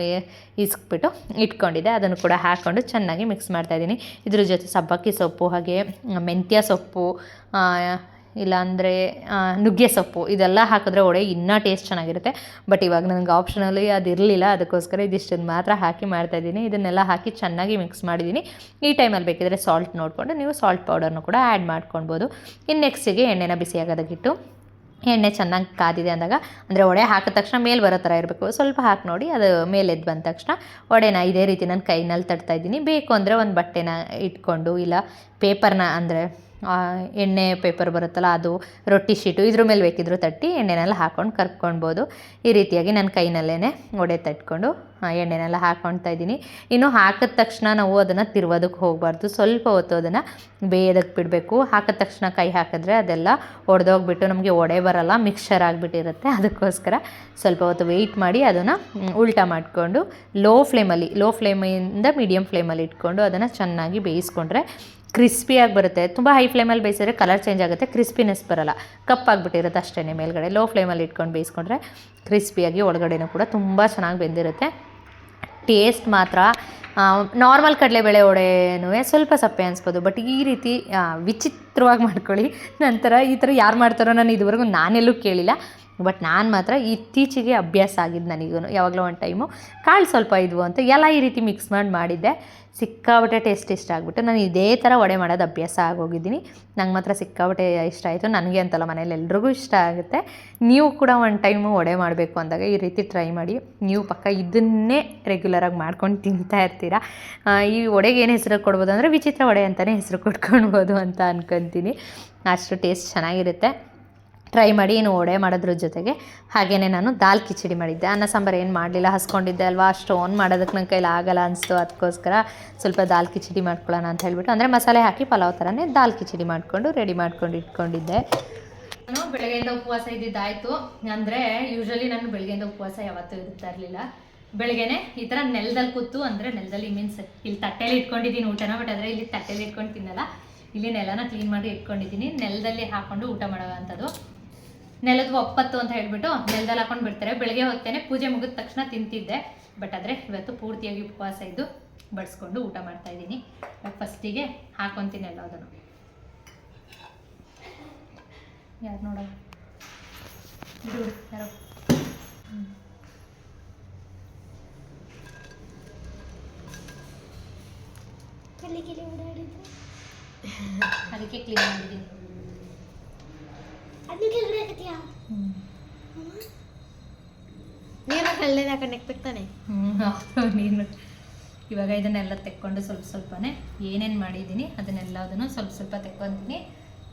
ಇಸ್ಕ್ಬಿಟ್ಟು ಇಟ್ಕೊಂಡಿದ್ದೆ. ಅದನ್ನು ಕೂಡ ಹಾಕ್ಕೊಂಡು ಚೆನ್ನಾಗಿ ಮಿಕ್ಸ್ ಮಾಡ್ತಾಯಿದ್ದೀನಿ ಇದ್ರ ಜೊತೆ ಸಬ್ಬಕ್ಕಿ ಸೊಪ್ಪು, ಹಾಗೆ, ಮೆಂತ್ಯ ಸೊಪ್ಪು ಇಲ್ಲಾಂದರೆ ನುಗ್ಗೆ ಸೊಪ್ಪು, ಇದೆಲ್ಲ ಹಾಕಿದ್ರೆ ವಡೆ ಇನ್ನೂ ಟೇಸ್ಟ್ ಚೆನ್ನಾಗಿರುತ್ತೆ. ಬಟ್ ಇವಾಗ ನನಗೆ ಆಪ್ಷನಲ್ಲಿ ಅದು ಇರಲಿಲ್ಲ, ಅದಕ್ಕೋಸ್ಕರ ಇದಿಷ್ಟನ್ನು ಮಾತ್ರ ಹಾಕಿ ಮಾಡ್ತಾಯಿದ್ದೀನಿ ಇದನ್ನೆಲ್ಲ ಹಾಕಿ ಚೆನ್ನಾಗಿ ಮಿಕ್ಸ್ ಮಾಡಿದ್ದೀನಿ. ಈ ಟೈಮಲ್ಲಿ ಬೇಕಿದ್ರೆ ಸಾಲ್ಟ್ ನೋಡಿಕೊಂಡು ನೀವು ಸಾಲ್ಟ್ ಪೌಡರ್ನು ಕೂಡ ಆ್ಯಡ್ ಮಾಡ್ಕೊಳ್ಬೋದು. ಇನ್ನು ನೆಕ್ಸ್ಟಿಗೆ ಎಣ್ಣೆನ ಬಿಸಿಯಾಗೋದಕ್ಕಿಟ್ಟು ಎಣ್ಣೆ ಚೆನ್ನಾಗಿ ಕಾದಿದೆ ಅಂದಾಗ, ಅಂದರೆ ಒಡೆ ಹಾಕಿದ ತಕ್ಷಣ ಮೇಲೆ ಬರೋ ಥರ ಇರಬೇಕು. ಸ್ವಲ್ಪ ಹಾಕಿ ನೋಡಿ, ಅದು ಮೇಲೆ ಎದ್ದು ಬಂದ ತಕ್ಷಣ ಒಡೆನ ಇದೇ ರೀತಿ ನಾನು ಕೈನಲ್ಲಿ ತಡ್ತಾ ಇದ್ದೀನಿ. ಬೇಕು ಅಂದರೆ ಒಂದು ಬಟ್ಟೆನ ಇಟ್ಕೊಂಡು, ಇಲ್ಲ ಪೇಪರ್ನ ಅಂದರೆ ಎಣ್ಣೆ ಪೇಪರ್ ಬರುತ್ತಲ್ಲ ಅದು ರೊಟ್ಟಿ ಶೀಟು ಇದ್ರ ಮೇಲೆ ಬೇಕಿದ್ರು ತಟ್ಟಿ ಎಣ್ಣೆನೆಲ್ಲ ಹಾಕ್ಕೊಂಡು ಕರ್ಕೊಳ್ಬೋದು. ಈ ರೀತಿಯಾಗಿ ನಾನು ಕೈನಲ್ಲೇ ಒಡೆ ತಟ್ಕೊಂಡು ಎಣ್ಣೆನೆಲ್ಲ ಹಾಕ್ಕೊಳ್ತಾ ಇದ್ದೀನಿ. ಇನ್ನು ಹಾಕಿದ ತಕ್ಷಣ ನಾವು ಅದನ್ನು ತಿರುವೋದಕ್ಕೆ ಹೋಗಬಾರ್ದು. ಸ್ವಲ್ಪ ಹೊತ್ತು ಅದನ್ನು ಬೇಯೋದಕ್ಕೆ ಬಿಡಬೇಕು. ಹಾಕಿದ ತಕ್ಷಣ ಕೈ ಹಾಕಿದ್ರೆ ಅದೆಲ್ಲ ಒಡೆದೋಗ್ಬಿಟ್ಟು ನಮಗೆ ಒಡೆ ಬರಲ್ಲ ಮಿಕ್ಸರ್ ಆಗಿಬಿಟ್ಟಿರುತ್ತೆ. ಅದಕ್ಕೋಸ್ಕರ ಸ್ವಲ್ಪ ಹೊತ್ತು ವೆಯ್ಟ್ ಮಾಡಿ ಅದನ್ನು ಉಲ್ಟಾ ಮಾಡಿಕೊಂಡು ಲೋ ಫ್ಲೇಮಲ್ಲಿ ಲೋ ಫ್ಲೇಮಿಂದ ಮೀಡಿಯಮ್ ಫ್ಲೇಮಲ್ಲಿ ಇಟ್ಕೊಂಡು ಅದನ್ನು ಚೆನ್ನಾಗಿ ಬೇಯಿಸ್ಕೊಂಡ್ರೆ ಕ್ರಿಸ್ಪಿಯಾಗಿ ಬರುತ್ತೆ. ತುಂಬ ಹೈ ಫ್ಲೇಮಲ್ಲಿ ಬೇಯಿಸಿದ್ರೆ ಕಲರ್ ಚೇಂಜ್ ಆಗುತ್ತೆ ಕ್ರಿಸ್ಪಿನೆಸ್ ಬರಲ್ಲ. ಕಪ್ಪಾಗಿಬಿಟ್ಟಿರುತ್ತೆ ಅಷ್ಟೇ ಮೇಲ್ಗಡೆ. ಲೋ ಫ್ಲೇಮಲ್ಲಿ ಇಟ್ಕೊಂಡು ಬೇಯಿಸ್ಕೊಂಡ್ರೆ ಕ್ರಿಸ್ಪಿಯಾಗಿ ಒಳಗಡೆನೂ ಕೂಡ ತುಂಬ ಚೆನ್ನಾಗಿ ಬೆಂದಿರುತ್ತೆ. ಟೇಸ್ಟ್ ಮಾತ್ರ ನಾರ್ಮಲ್ ಕಡಲೆಬೇಳೆ ವಡೆನೂ ಸ್ವಲ್ಪ ಸಪ್ಪೆ ಅನಿಸ್ಬೋದು. ಬಟ್ ಈ ರೀತಿ ಆ, ವಿಚಿತ್ರವಾಗಿ ಮಾಡ್ಕೊಳ್ಳಿ. ನಂತರ ಈ ಥರ ಯಾರು ಮಾಡ್ತಾರೋ ನಾನು ಇದುವರೆಗೂ ನಾನೆಲ್ಲೂ ಕೇಳಿಲ್ಲ. ಬಟ್ ನಾನು ಮಾತ್ರ ಇತ್ತೀಚೆಗೆ ಅಭ್ಯಾಸ ಆಗಿದ್ದು ನನಗೂ ಯಾವಾಗಲೂ ಒಂದು ಟೈಮು ಕಾಳು ಸ್ವಲ್ಪ ಇದ್ವು ಅಂತ ಎಲ್ಲ ಈ ರೀತಿ ಮಿಕ್ಸ್ ಮಾಡಿ ಮಾಡಿದ್ದೆ. ಸಿಕ್ಕಾಬಟ್ಟೆ ಟೇಸ್ಟ್ ಇಷ್ಟ ಆಗಿಬಿಟ್ಟು ನಾನು ಇದೇ ಥರ ವಡೆ ಮಾಡೋದು ಅಭ್ಯಾಸ ಆಗೋಗಿದ್ದೀನಿ. ನಂಗೆ ಮಾತ್ರ ಸಿಕ್ಕಾಬಟ್ಟೆ ಇಷ್ಟ ಆಯಿತು. ನನಗೆ ಅಂತಲ್ಲ ಮನೇಲಿ ಎಲ್ರಿಗೂ ಇಷ್ಟ ಆಗುತ್ತೆ. ನೀವು ಕೂಡ ಒಂದು ಟೈಮು ವಡೆ ಮಾಡಬೇಕು ಅಂದಾಗ ಈ ರೀತಿ ಟ್ರೈ ಮಾಡಿ. ನೀವು ಪಕ್ಕ ಇದನ್ನೇ ರೆಗ್ಯುಲರಾಗಿ ಮಾಡ್ಕೊಂಡು ತಿಂತಾ ಇರ್ತೀರಾ. ಈ ವಡೆಗೆ ಏನು ಹೆಸರು ಕೊಡ್ಬೋದು ಅಂದರೆ ವಿಚಿತ್ರ ವಡೆ ಅಂತಲೇ ಹೆಸರು ಕೊಟ್ಕೊಳ್ಬೋದು ಅಂತ ಅನ್ಕೊತೀನಿ ಅಷ್ಟು ಟೇಸ್ಟ್ ಚೆನ್ನಾಗಿರುತ್ತೆ. ಟ್ರೈ ಮಾಡಿ ಏನು ಒಡೆ ಮಾಡೋದ್ರ ಜೊತೆಗೆ. ಹಾಗೆಯೇ ನಾನು ದಾಲ್ ಕಿಚಡಿ ಮಾಡಿದ್ದೆ. ಅನ್ನ, ಸಾಂಬಾರು ಏನು ಮಾಡಲಿಲ್ಲ, ಹಸ್ಕೊಂಡಿದ್ದೆ ಅಲ್ವಾ? ಅಷ್ಟು ಆನ್ ಮಾಡೋದಕ್ಕೆ ನನ್ನ ಕೈಲಿ ಆಗಲ್ಲ ಅನಿಸ್ತು. ಅದಕ್ಕೋಸ್ಕರ ಸ್ವಲ್ಪ ದಾಲ್ ಕಿಚಡಿ ಮಾಡ್ಕೊಳ್ಳೋಣ ಅಂತ ಹೇಳ್ಬಿಟ್ಟು, ಅಂದರೆ ಮಸಾಲೆ ಹಾಕಿ ಪಲಾವ್ ಥರನೇ ದಾಲ್ ಕಿಚಡಿ ಮಾಡಿಕೊಂಡು ರೆಡಿ ಮಾಡ್ಕೊಂಡು ಇಟ್ಕೊಂಡಿದ್ದೆ. ನಾನು ಬೆಳಗ್ಗೆಯಿಂದ ಉಪವಾಸ ಇದ್ದಿದ್ದಾಯಿತು. ಅಂದರೆ ಯೂಶ್ವಲಿ ನಾನು ಬೆಳಗ್ಗೆಯಿಂದ ಉಪವಾಸ ಯಾವತ್ತೂ ಇರ್ತಾ ಇರಲಿಲ್ಲ ಬೆಳಗ್ಗೆನೆ ಈ ಥರ ನೆಲದಲ್ಲಿ ಕೂತು, ಅಂದರೆ ನೆಲದಲ್ಲಿ ಮೀನ್ಸ್ ಇಲ್ಲಿ ತಟ್ಟೆಲಿ ಇಟ್ಕೊಂಡಿದ್ದೀನಿ ಊಟನ ಬಟ್ ಆದರೆ ಇಲ್ಲಿ ತಟ್ಟೆಲಿ ಇಟ್ಕೊಂಡು ತಿನ್ನಲ್ಲ. ಇಲ್ಲಿ ನೆಲನ ಕ್ಲೀನ್ ಮಾಡಿ ಇಟ್ಕೊಂಡಿದ್ದೀನಿ. ನೆಲದಲ್ಲಿ ಹಾಕೊಂಡು ಊಟ ಮಾಡೋವಂಥದ್ದು. ನೆಲದ ಒಪ್ಪತ್ತು ಅಂತ ಹೇಳಿಬಿಟ್ಟು ನೆಲದಲ್ಲಿ ಹಾಕೊಂಡು ಬಿಡ್ತಾರೆ. ಬೆಳಗ್ಗೆ ಹೊತ್ತೇನೆ ಪೂಜೆ ಮುಗಿದ ತಕ್ಷಣ ತಿಂತಿದ್ದೆ. ಬಟ್ ಆದರೆ ಇವತ್ತು ಪೂರ್ತಿಯಾಗಿ ಉಪವಾಸ ಇದ್ದು ಬಡಿಸ್ಕೊಂಡು ಊಟ ಮಾಡ್ತಾ ಇದ್ದೀನಿ. ಫಸ್ಟಿಗೆ ಹಾಕೊತೀನಿ ಎಲ್ಲದನ್ನು ಯಾರು ನೋಡ? ಯಾರೋ. ಓಡಾಡಿದ್ರೆ ಅದಕ್ಕೆ ಕ್ಲೀನ್ ಮಾಡಿದ್ದೀನಿ ನೀನು ಕಳ್ಳೆ ಹಾಕೊಂಡು ನೆಕ್ಬೇಕ್ತಾನೆ ಹ್ಞೂ ನೀನು. ಇವಾಗ ಇದನ್ನೆಲ್ಲ ತೆಕ್ಕೊಂಡು ಸ್ವಲ್ಪ ಸ್ವಲ್ಪನೇ ಏನೇನು ಮಾಡಿದ್ದೀನಿ ಅದನ್ನೆಲ್ಲದನ್ನು ಸ್ವಲ್ಪ ಸ್ವಲ್ಪ ತೆಕ್ಕೊತೀನಿ.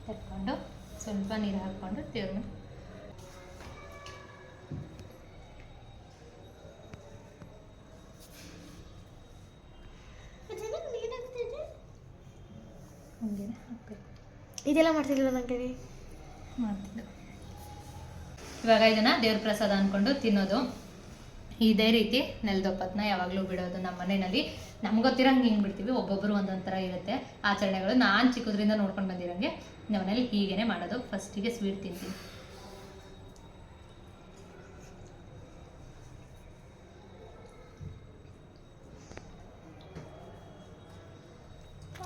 ತೆಕ್ಕೊಂಡು ಸ್ವಲ್ಪ ನೀರು ಹಾಕ್ಕೊಂಡು ದೇವ್ರ ಇದೆಲ್ಲ ಮಾಡ್ತಿಲ್ಲ ನಂಗೆ ಮಾಡ್ತಿದ್ದೆ. ಇವಾಗ ಇದನ್ನ ದೇವ್ರ ಪ್ರಸಾದ ಅನ್ಕೊಂಡು ತಿನ್ನೋದು. ಇದೇ ರೀತಿ ನೆಲದೊಪ್ಪತ್ನ ಯಾವಾಗಲೂ ಬಿಡೋದು ನಮ್ಮ ಮನೆಯಲ್ಲಿ. ನಮ್ಗೆ ಗೊತ್ತಿರಂಗೆ ಹಿಂಗೆ ಬಿಡ್ತೀವಿ. ಒಬ್ಬೊಬ್ಬರು ಒಂದೊಂದು ಇರುತ್ತೆ ಆಚರಣೆಗಳು. ನಾನು ಚಿಕ್ಕದ್ರಿಂದ ನೋಡ್ಕೊಂಡು ಬಂದಿರಂಗೆ. ನಮ್ಮ ಮನೇಲಿ ಹೀಗೇನೆ ಮಾಡೋದು. ಫಸ್ಟಿಗೆ ಸ್ವೀಟ್ ತಿಂತೀನಿ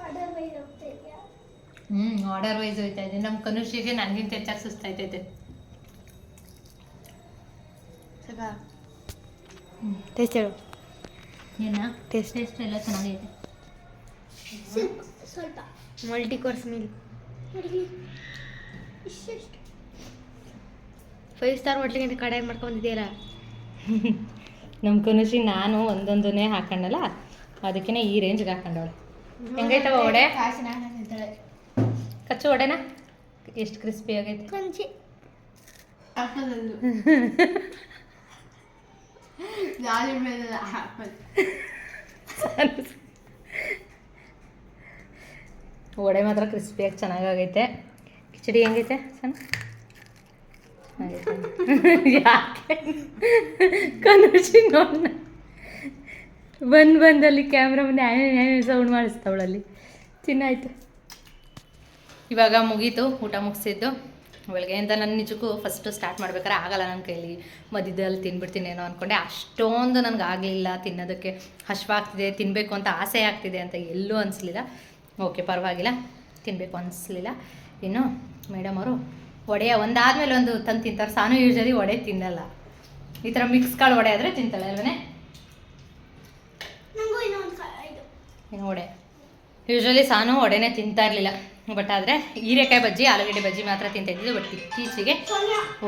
ಆರ್ಡರ್ ವೈಸ್ ಹೋಗ್ತಾ ಇದೆಯಾ ಹ್ಞೂ ಆರ್ಡರ್ ವೈಸ್ ಹೋಯ್ತಾ ಇದೆ ನಮ್ಮ ಕನುಷಿಗೆ ನನಗಿಂತ ಹೆಚ್ಚಾಗಿ ಸುಸ್ತಾಯ್ತೈತೆ ಟೇಸ್ಟ್ ಹೇಳು. ಏನ? Taste. ಟೇಸ್ಟ್ ಎಲ್ಲ ಚೆನ್ನಾಗಿದೆ. ಸ್ವಲ್ಪ multi course meal five star ಹೋಟ್ಲಿಗಿಂತ ಕಡೆ ಬಂದಿದ್ದೀರಾ ನಮ್ಮ ಕನುಷಿ ನಾನು ಒಂದೊಂದನ್ನೇ ಹಾಕೊಂಡಲ್ಲ ಅದಕ್ಕೆ ಈ ರೇಂಜ್ಗೆ ಹಾಕೊಂಡವಳೆ. ಹೆಂಗೈತವ ವಡೆ ಕಚ್ಚು ವಡೆನ? ಎಷ್ಟು ಕ್ರಿಸ್ಪಿ ಆಗೈತೆ. ಕಂಚಿ ವಡೆ ಮಾತ್ರ ಕ್ರಿಸ್ಪಿಯಾಗಿ ಚೆನ್ನಾಗೈತೆ ಕಿಚಡಿ ಹೆಂಗೈತೆ ಸಣ್ಣ? ಯಾಕೆ? ಕನುಷಿ ನೋಡ ಬಂದು ಬಂದಲ್ಲಿ ಕ್ಯಾಮ್ರಾ ಮುಂದೆ ಸೌಂಡ್ ಮಾಡಿಸ್ತಾವಳಲ್ಲಿ. ಚಿನ್ನಾಯ್ತು ಇವಾಗ ಮುಗೀತು ಊಟ ಮುಗಿಸಿದ್ದು. ಬೆಳಗ್ಗೆಯಿಂದ ನನ್ನ ನಿಜಕ್ಕೂ ಫಸ್ಟು ಸ್ಟಾರ್ಟ್ ಮಾಡ್ಬೇಕಾದ್ರೆ ಆಗಲ್ಲ ನನ್ನ ಕೈಲಿ. ಮಧ್ಯದಲ್ಲಿ ತಿನ್ಬಿಡ್ತೀನೇನೋ ಅಂದ್ಕೊಂಡೆ ಅಷ್ಟೊಂದು ನನಗೆ ಆಗಲಿಲ್ಲ ತಿನ್ನೋದಕ್ಕೆ. ಹಶ್ವಾಗ್ತಿದೆ ತಿನ್ನಬೇಕು ಅಂತ ಆಸೆ ಆಗ್ತಿದೆ ಅಂತ ಎಲ್ಲೂ ಅನಿಸ್ಲಿಲ್ಲ. ಓಕೆ ಪರವಾಗಿಲ್ಲ. ತಿನ್ನಬೇಕು ಅನಿಸ್ಲಿಲ್ಲ. ಇನ್ನು ಮೇಡಮ್ ಅವರು ಒಡೆಯ ಒಂದಾದ್ಮೇಲೆ ಒಂದು ತಂದು ತಿಂತಾರೆ. ಸಾನು ಯೂಶಲಿ ವಡೆ ತಿನ್ನಲ್ಲ. ಈ ಥರ ಮಿಕ್ಸ್ ಕಾಳು ವಡೆ ಆದರೆ ತಿಂತಾಳೆ ಅಲ್ವೇ ಇನ್ನು ವಡೆ. ಯೂಶ್ವಲಿ ಸಾನು ವಡೆನೇ ತಿಂತಾ ಇರಲಿಲ್ಲ. ಬಟ್ ಆದರೆ ಹೀರೆಕಾಯಿ ಬಜ್ಜಿ, ಆಲೂಗಡ್ಡೆ ಬಜ್ಜಿ ಮಾತ್ರ ತಿಂತಾ ಬಟ್ ಇತ್ತೀಚೆಗೆ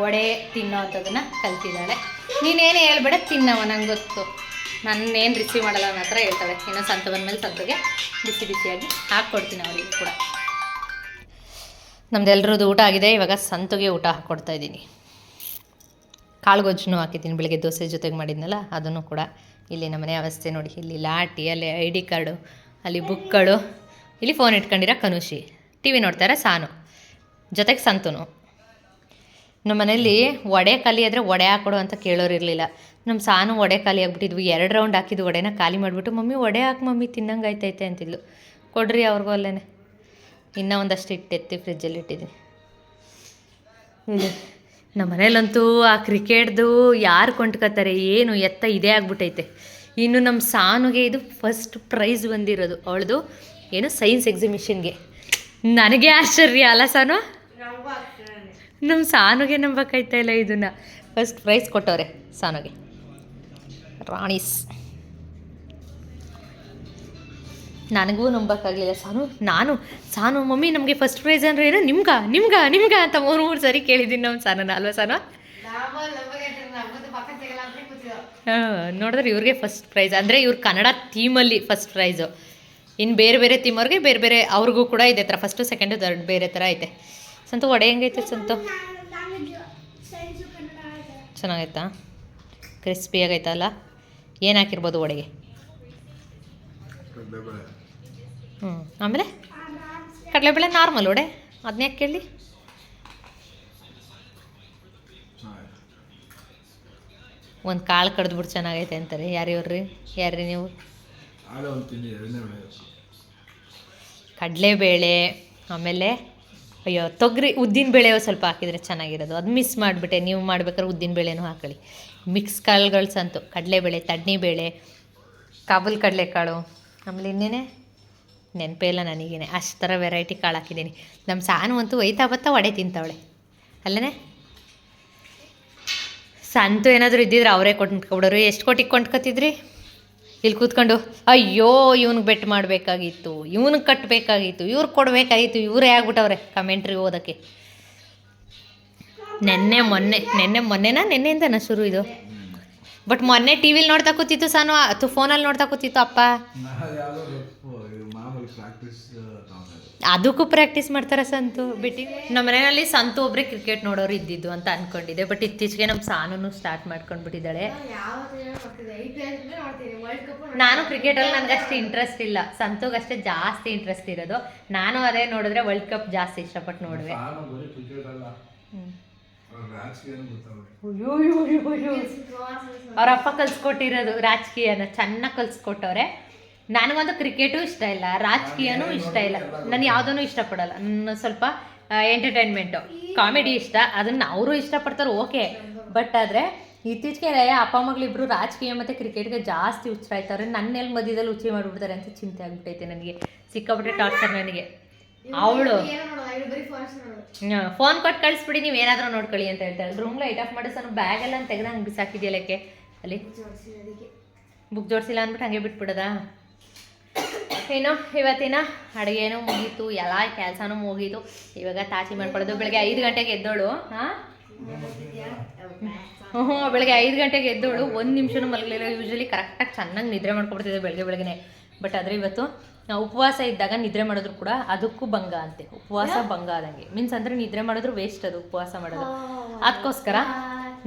ವಡೆ ತಿನ್ನೋ ಅಂಥದ್ದನ್ನು ಕಲ್ತಿದ್ದಾಳೆ. ನೀನೇನು ಹೇಳ್ಬೇಡ, ತಿನ್ನವ, ನಂಗೆ ಗೊತ್ತು. ನನ್ನೇನು ರಿಸೀವ್ ಮಾಡಲ್ಲ ಅನ್ನೋ ಹತ್ರ ಹೇಳ್ತಾಳೆ. ಇನ್ನು ಸಂತ ಬಂದಮೇಲೆ ಸಂತಗೆ ಬಿಸಿ ಬಿಸಿಯಾಗಿ ಹಾಕ್ಕೊಡ್ತೀನಿ ಅವರಿಗೆ ಕೂಡ. ನಮ್ದೆಲ್ಲರದ್ದು ಊಟ ಆಗಿದೆ. ಇವಾಗ ಸಂತುಗೆ ಊಟ ಹಾಕ್ಕೊಡ್ತಾ ಇದ್ದೀನಿ. ಕಾಳು ಗೊಜ್ಜುನೂ ಹಾಕಿದ್ದೀನಿ. ಬೆಳಿಗ್ಗೆ ದೋಸೆ ಜೊತೆಗೆ ಮಾಡಿದ್ನಲ್ಲ, ಅದನ್ನು ಕೂಡ ಇಲ್ಲಿ ನಮ್ಮನೆ ಅವಸ್ಥೆ ನೋಡಿ. ಇಲ್ಲಿ ಲಾಟಿ, ಅಲ್ಲಿ ಐ ಡಿ ಕಾರ್ಡು, ಅಲ್ಲಿ ಬುಕ್ಗಳು ಇಲ್ಲಿ ಫೋನ್ ಇಟ್ಕೊಂಡಿರೋ ಕನುಷಿ. ಟಿ ವಿ ನೋಡ್ತಾರೆ ಸಾನು. ಜೊತೆಗೆ ಸಂತುನು. ನಮ್ಮ ಮನೇಲಿ ವಡೆ ಖಾಲಿ ಆದರೆ ವಡೆ ಹಾಕೊಡು ಅಂತ ಕೇಳೋರು ಇರಲಿಲ್ಲ. ನಮ್ಮ ಸಾನು ವಡೆ ಖಾಲಿ ಆಗಿಬಿಟ್ಟಿದ್ವಿ. ಎರಡು ರೌಂಡ್ ಹಾಕಿದ್ದು ಒಡೆನ ಖಾಲಿ ಮಾಡಿಬಿಟ್ಟು, ಮಮ್ಮಿ ಒಡೆ ಹಾಕಿ ಮಮ್ಮಿ, ತಿನ್ನಂಗೆ ಆಯ್ತೈತೆ ಅಂತಿದ್ಲು. ಕೊಡ್ರಿ ಅವ್ರಿಗೂ ಅಲ್ಲೇ ಇನ್ನೂ ಒಂದಷ್ಟು ಇಟ್ಟೆತ್ತಿ ಫ್ರಿಜ್ಜಲ್ಲಿ ಇಟ್ಟಿದ್ದೀನಿ. ನಮ್ಮ ಮನೇಲಂತೂ ಆ ಕ್ರಿಕೆಟ್ದು ಯಾರು ಕೊಂಡ್ಕೋತಾರೆ, ಏನು ಎತ್ತ ಇದೇ ಆಗ್ಬಿಟ್ಟೈತೆ. ಇನ್ನು ನಮ್ಮ ಸಾನುಗೆ ಇದು ಫಸ್ಟ್ ಪ್ರೈಸ್ ಬಂದಿರೋದು. ಅವಳದು ಏನು ಸೈನ್ಸ್ ಎಕ್ಸಿಬಿಷನ್ಗೆ ನನಗೆ ಆಶ್ಚರ್ಯ ಅಲ್ಲ ಸಾನು? ನಮ್ಮ ಸಾನುಗೆ ನಂಬಕ್ಕಾಯ್ತಾ ಇಲ್ಲ ಇದನ್ನ. ಫಸ್ಟ್ ಪ್ರೈಸ್ ಕೊಟ್ಟವ್ರೆ ಸಾನುಗೆ. ರಾಣೀಸ್. ನನಗೂ ನಂಬಕ್ಕಾಗಲಿಲ್ಲ ಸಾನು. ನಾನು ಸಾನು ಮಮ್ಮಿ ನಮಗೆ ಫಸ್ಟ್ ಪ್ರೈಸ್ ಅಂದ್ರೆ ಏನು? ನಿಮ್ಗ ನಿಮ್ಗ ನಿಮ್ಗ ಅಂತ ಮೂರು ಮೂರು ಸರಿ ಕೇಳಿದ್ದೀನಿ ನಮ್ಮ ಸಾನನ ಅಲ್ವಾ ಸಾನು? ಹಾಂ ನೋಡಿದ್ರೆ ಇವ್ರಿಗೆ ಫಸ್ಟ್ ಪ್ರೈಸ್ ಅಂದರೆ ಇವ್ರ ಕನ್ನಡ ಥೀಮಲ್ಲಿ ಫಸ್ಟ್ ಪ್ರೈಸು ಇನ್ನು ಬೇರೆ ಬೇರೆ ತಿಮ್ಮೋರಿಗೆ ಬೇರೆ ಬೇರೆ ಅವ್ರಿಗೂ ಕೂಡ ಇದೆ ಥರ ಫಸ್ಟು ಸೆಕೆಂಡು ಥರ್ಡ್ ಬೇರೆ ಥರ ಐತೆ ಸಂತು ವಡೆ ಹೆಂಗೈತೆ ಸಂತು? ಚೆನ್ನಾಗೈತಾ? ಕ್ರಿಸ್ಪಿ ಆಗೈತಲ್ಲ ಚೆನ್ನಾಗೈತಾ ಕ್ರಿಸ್ಪಿಯಾಗೈತಲ್ಲ ಏನು ಹಾಕಿರ್ಬೋದು ವಡೆಗೆ ಹ್ಞೂ ಆಮೇಲೆ? ಕಡಲೆಬೇಳೆ ನಾರ್ಮಲ್ ಒಡೆ? ಅದನ್ನ ಕೇಳಿ ಒಂದು ಕಾಳು ಕಡ್ದ್ಬಿಟ್ಟು ಚೆನ್ನಾಗೈತೆ ಅಂತಾರೆ. ಯಾರು ಇವ್ರಿ ಯಾರ್ರಿ ನೀವು? ಬೆಳೆ ಕಡಲೆಬೇಳೆ, ಆಮೇಲೆ ಅಯ್ಯೋ, ತೊಗರಿ, ಉದ್ದಿನ ಬೇಳೆ ಸ್ವಲ್ಪ ಹಾಕಿದರೆ ಚೆನ್ನಾಗಿರೋದು. ಅದು ಮಿಸ್ ಮಾಡಿಬಿಟ್ಟೆ. ನೀವು ಮಾಡ್ಬೇಕಾದ್ರೆ ಉದ್ದಿನ ಬೇಳೆನೂ ಹಾಕೊಳ್ಳಿ. ಮಿಕ್ಸ್ ಕಾಳುಗಳು ಸಂತು. ಕಡಲೆಬೇಳೆ ತಡ್ನಿಬೇಳೆ ಕಾಬೂಲ್ ಕಡಲೆಕಾಳು. ಆಮೇಲೆ ಇನ್ನೇನೆ? ನೆನಪೇ ಇಲ್ಲ ನನಗೇನೆ. ಅಷ್ಟು ಥರ ವೆರೈಟಿ ಕಾಳು ಹಾಕಿದ್ದೀನಿ. ನಮ್ಮ ಸಾನು ಅಂತೂ ಒಯ್ತಾ ಬತ್ತಾ ಒಡೆ ತಿಂತಾವಳೆ. ಅಲ್ಲೇ ಸಂತು ಏನಾದರೂ ಇದ್ದಿದ್ರೆ ಅವರೇ ಕೊಟ್ಕೊಬಿಡೋರು ಎಷ್ಟು ಕೊಟ್ಟಿಗೆ ಕೊಂಡ್ಕೊತಿದ್ರಿ? ಇಲ್ಲಿ ಕೂತ್ಕೊಂಡು, ಅಯ್ಯೋ, ಇವ್ನಿಗೆ ಬೆಟ್ ಮಾಡಬೇಕಾಗಿತ್ತು, ಇವ್ನಿಗೆ ಕಟ್ಟಬೇಕಾಗಿತ್ತು ಇವ್ರು ಕೊಡಬೇಕಾಗಿತ್ತು, ಇವರೇ ಆಗ್ಬಿಟ್ಟವ್ರೆ ಕಮೆಂಟ್ರಿ ಓದೋಕ್ಕೆ. ನೆನ್ನೆ ಮೊನ್ನೆ, ನೆನ್ನೆ ಮೊನ್ನೆನಾ, ನೆನ್ನೆಯಿಂದನಾ ಶುರು ಇದು? ಬಟ್ ಮೊನ್ನೆ ಟಿ ವಿಲಿ ನೋಡ್ತಾ ಕೂತಿತ್ತು ಸಾನು ಅಥವಾ ಫೋನಲ್ಲಿ ನೋಡ್ತಾ ಕೂತಿತ್ತು ಅಪ್ಪ. ಅದಕ್ಕೂ ಪ್ರಾಕ್ಟೀಸ್ ಮಾಡ್ತಾರೆ ಸಂತು ಬಿಟ್ಟು ನಮ್ಮ ಮನೆಯಲ್ಲಿ ಸಂತು ಒಬ್ಬರೇ ಕ್ರಿಕೆಟ್ ನೋಡೋರು ಇದ್ದಿದ್ದು ಅಂತ ಅನ್ಕೊಂಡಿದ್ದೆ ಬಟ್ ಇತ್ತೀಚೆಗೆ ನಮ್ಮ ಸಾನು ಸ್ಟಾರ್ಟ್ ಮಾಡ್ಕೊಂಡ್ಬಿಟ್ಟಿದ್ದಾಳೆ. ನಾನು ಕ್ರಿಕೆಟಲ್ಲಿ ನನಗೆ ಅಷ್ಟು ಇಂಟ್ರೆಸ್ಟ್ ಇಲ್ಲ ಸಂತುಗಷ್ಟೇ ಜಾಸ್ತಿ ಇಂಟ್ರೆಸ್ಟ್ ಇರೋದು. ನಾನು ಅದೇ ನೋಡಿದ್ರೆ ವರ್ಲ್ಡ್ ಕಪ್ ಜಾಸ್ತಿ ಇಷ್ಟಪಟ್ಟು ನೋಡುವೆ. ಅವರಪ್ಪ ಕ್ರಿಕೆಟ್ ಅಲ್ಲ. ಕಲ್ಸ್ಕೊಟ್ಟಿರೋದು ರಾಜಕೀಯನ ಚೆನ್ನಾಗಿ ಕಲ್ಸ್ಕೊಟ್ಟವ್ರೆ. ನನಗಂತೂ ಕ್ರಿಕೆಟು ಇಷ್ಟ ಇಲ್ಲ ರಾಜಕೀಯನೂ ಇಷ್ಟ ಇಲ್ಲ. ನಾನು ಯಾವುದನ್ನು ಇಷ್ಟಪಡಲ್ಲ. ನನ್ನ ಸ್ವಲ್ಪ ಎಂಟರ್ಟೈನ್ಮೆಂಟು. ಕಾಮಿಡಿ ಇಷ್ಟ ಅದನ್ನು ಅವರು ಇಷ್ಟಪಡ್ತಾರೆ ಓಕೆ. ಬಟ್ ಆದರೆ ಇತ್ತೀಚೆಗೆ ಅಪ್ಪ ಮಗಳಿಬ್ರು ರಾಜಕೀಯ ಮತ್ತು ಕ್ರಿಕೆಟ್ಗೆ ಜಾಸ್ತಿ ಹುಚ್ಚಾಯ್ತವ್ರೆ ನನ್ನೆಲ್ಲಿ ಮಧ್ಯದಲ್ಲಿ ಹುಚ್ಚಿ ಮಾಡಿಬಿಡ್ತಾರೆ ಅಂತ ಚಿಂತೆ ಆಗ್ಬಿಟ್ಟೈತೆ ನನಗೆ. ಸಿಕ್ಕಾಪಟ್ಟೆ ಟಾರ್ಚರ್ ನನಗೆ. ಅವಳು. ಫೋನ್ ಕೊಟ್ಟು ಕಳಿಸ್ಬಿಡಿ ನೀವು ಏನಾದರೂ ನೋಡ್ಕೊಳ್ಳಿ ಅಂತ ಹೇಳ್ತಾಳೆ ರೂಮ್ ಲೈಟ್ ಆಫ್ ಮಾಡಿ ಸಣ್ಣ ಬ್ಯಾಗ್ ಎಲ್ಲ ತೆಗೆದ ಹಂಗೆ ಬಿಸಾಕಿದ್ಯಲ್ಲಕ್ಕೆ ಅಲ್ಲಿ? ಬುಕ್ ಜೋಡಿಸಿಲ್ಲ ಅಂದ್ಬಿಟ್ಟು ಹಂಗೆ ಬಿಟ್ಬಿಡೋದಾ? ಏನು ಇವತ್ತಿನ ಅಡುಗೆನೂ ಮುಗೀತು ಎಲ್ಲ ಕೆಲಸನೂ ಮುಗೀತು. ಇವಾಗ ತಾಚಿ ಮಾಡ್ಕೊಳ್ಳೋದು ಬೆಳಗ್ಗೆ ಐದು ಗಂಟೆಗೆ ಎದ್ದೋಳು. ಹಾಂ? ಹ್ಞೂ ಬೆಳಗ್ಗೆ ಐದು ಗಂಟೆಗೆ ಎದ್ದೋಳು. ಒಂದು ನಿಮಿಷನೂ ಮಲಗಲಿಲ್ಲ. ಯೂಶ್ವಲಿ ಕರೆಕ್ಟಾಗಿ ಚೆನ್ನಾಗಿ ನಿದ್ರೆ ಮಾಡ್ಕೊಬಿಡ್ತಿದ್ದೆ ಬೆಳಗ್ಗೆ ಬೆಳಗ್ಗೆ ಬಟ್ ಆದರೆ ಇವತ್ತು ಉಪವಾಸ ಇದ್ದಾಗ ನಿದ್ರೆ ಮಾಡಿದ್ರು ಕೂಡ ಅದಕ್ಕೂ ಭಂಗ ಅಂತೆ. ಉಪವಾಸ ಭಂಗ ಆದಂಗೆ. ಮೀನ್ಸ್ ಅಂದರೆ ನಿದ್ರೆ ಮಾಡಿದ್ರು ವೇಸ್ಟ್ ಅದು ಉಪವಾಸ ಮಾಡೋದು. ಅದಕ್ಕೋಸ್ಕರ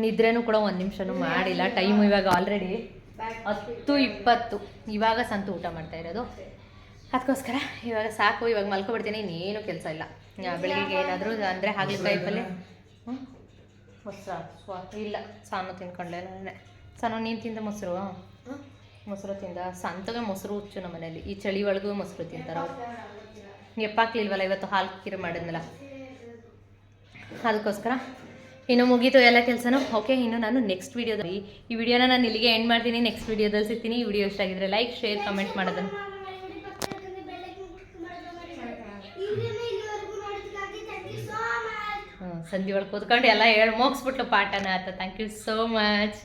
ನಿದ್ರೆನೂ ಕೂಡ ಒಂದು ನಿಮಿಷನೂ ಮಾಡಿಲ್ಲ. ಟೈಮು ಇವಾಗ ಆಲ್ರೆಡಿ ಹತ್ತು ಇಪ್ಪತ್ತು. ಇವಾಗ ಸಂತು ಊಟ ಮಾಡ್ತಾ ಇರೋದು. ಅದಕ್ಕೋಸ್ಕರ ಇವಾಗ ಸಾಕು ಇವಾಗ ಮಲ್ಕೊಬಿಡ್ತೀನಿ ಇನ್ನೇನು ಕೆಲಸ ಇಲ್ಲ. ಬೆಳಿಗ್ಗೆ ಏನಾದರೂ ಅಂದರೆ ಹಾಗಲಕಾಯಿ ಪಲ್ಯ. ಹ್ಞೂ ಮೊಸರು ಇಲ್ಲ ಸಾನು ತಿನ್ಕೊಂಡೆ ನಾನೇ. ಸಾನು ನೀನು ತಿಂದ ಮೊಸರು? ಮೊಸರು ತಿಂದ? ಸಂತಗೆ ಮೊಸರು ಹುಚ್ಚು ನಮ್ಮ ಮನೇಲಿ ಈ ಚಳಿ ಒಳಗೂ ಮೊಸರು ತಿಂತಾರೆ ಎಪ್ಪಾಕ್ಲಿಲ್ವಲ್ಲ ಇವತ್ತು ಹಾಲು ಕೀರು ಮಾಡಿದ್ನಲ್ಲ. ಅದಕ್ಕೋಸ್ಕರ ಇನ್ನು ಮುಗೀತು ಎಲ್ಲ ಕೆಲಸನೂ? ಓಕೆ, ಇನ್ನು ನಾನು ನೆಕ್ಸ್ಟ್ ವೀಡಿಯೋದಲ್ಲಿ ಈ ವಿಡಿಯೋನ ನಾನು ಇಲ್ಲಿಗೆ ಎಂಡ್ ಮಾಡ್ತೀನಿ ನೆಕ್ಸ್ಟ್ ವೀಡಿಯೋದಲ್ಲಿ ಸಿಗ್ತೀನಿ. ಈ ವಿಡಿಯೋ ಇಷ್ಟ ಆಗಿದ್ರೆ ಲೈಕ್ ಶೇರ್ ಕಮೆಂಟ್ ಮಾಡೋದನ್ನು. ಸಂಧಿ ಒಳಗೆ ಕೂತ್ಕೊಂಡು ಎಲ್ಲ ಹೇಳಿ ಮುಗಿಸ್ಬಿಟ್ಲು ಪಾಠನ ಅಂತ. Thank you so much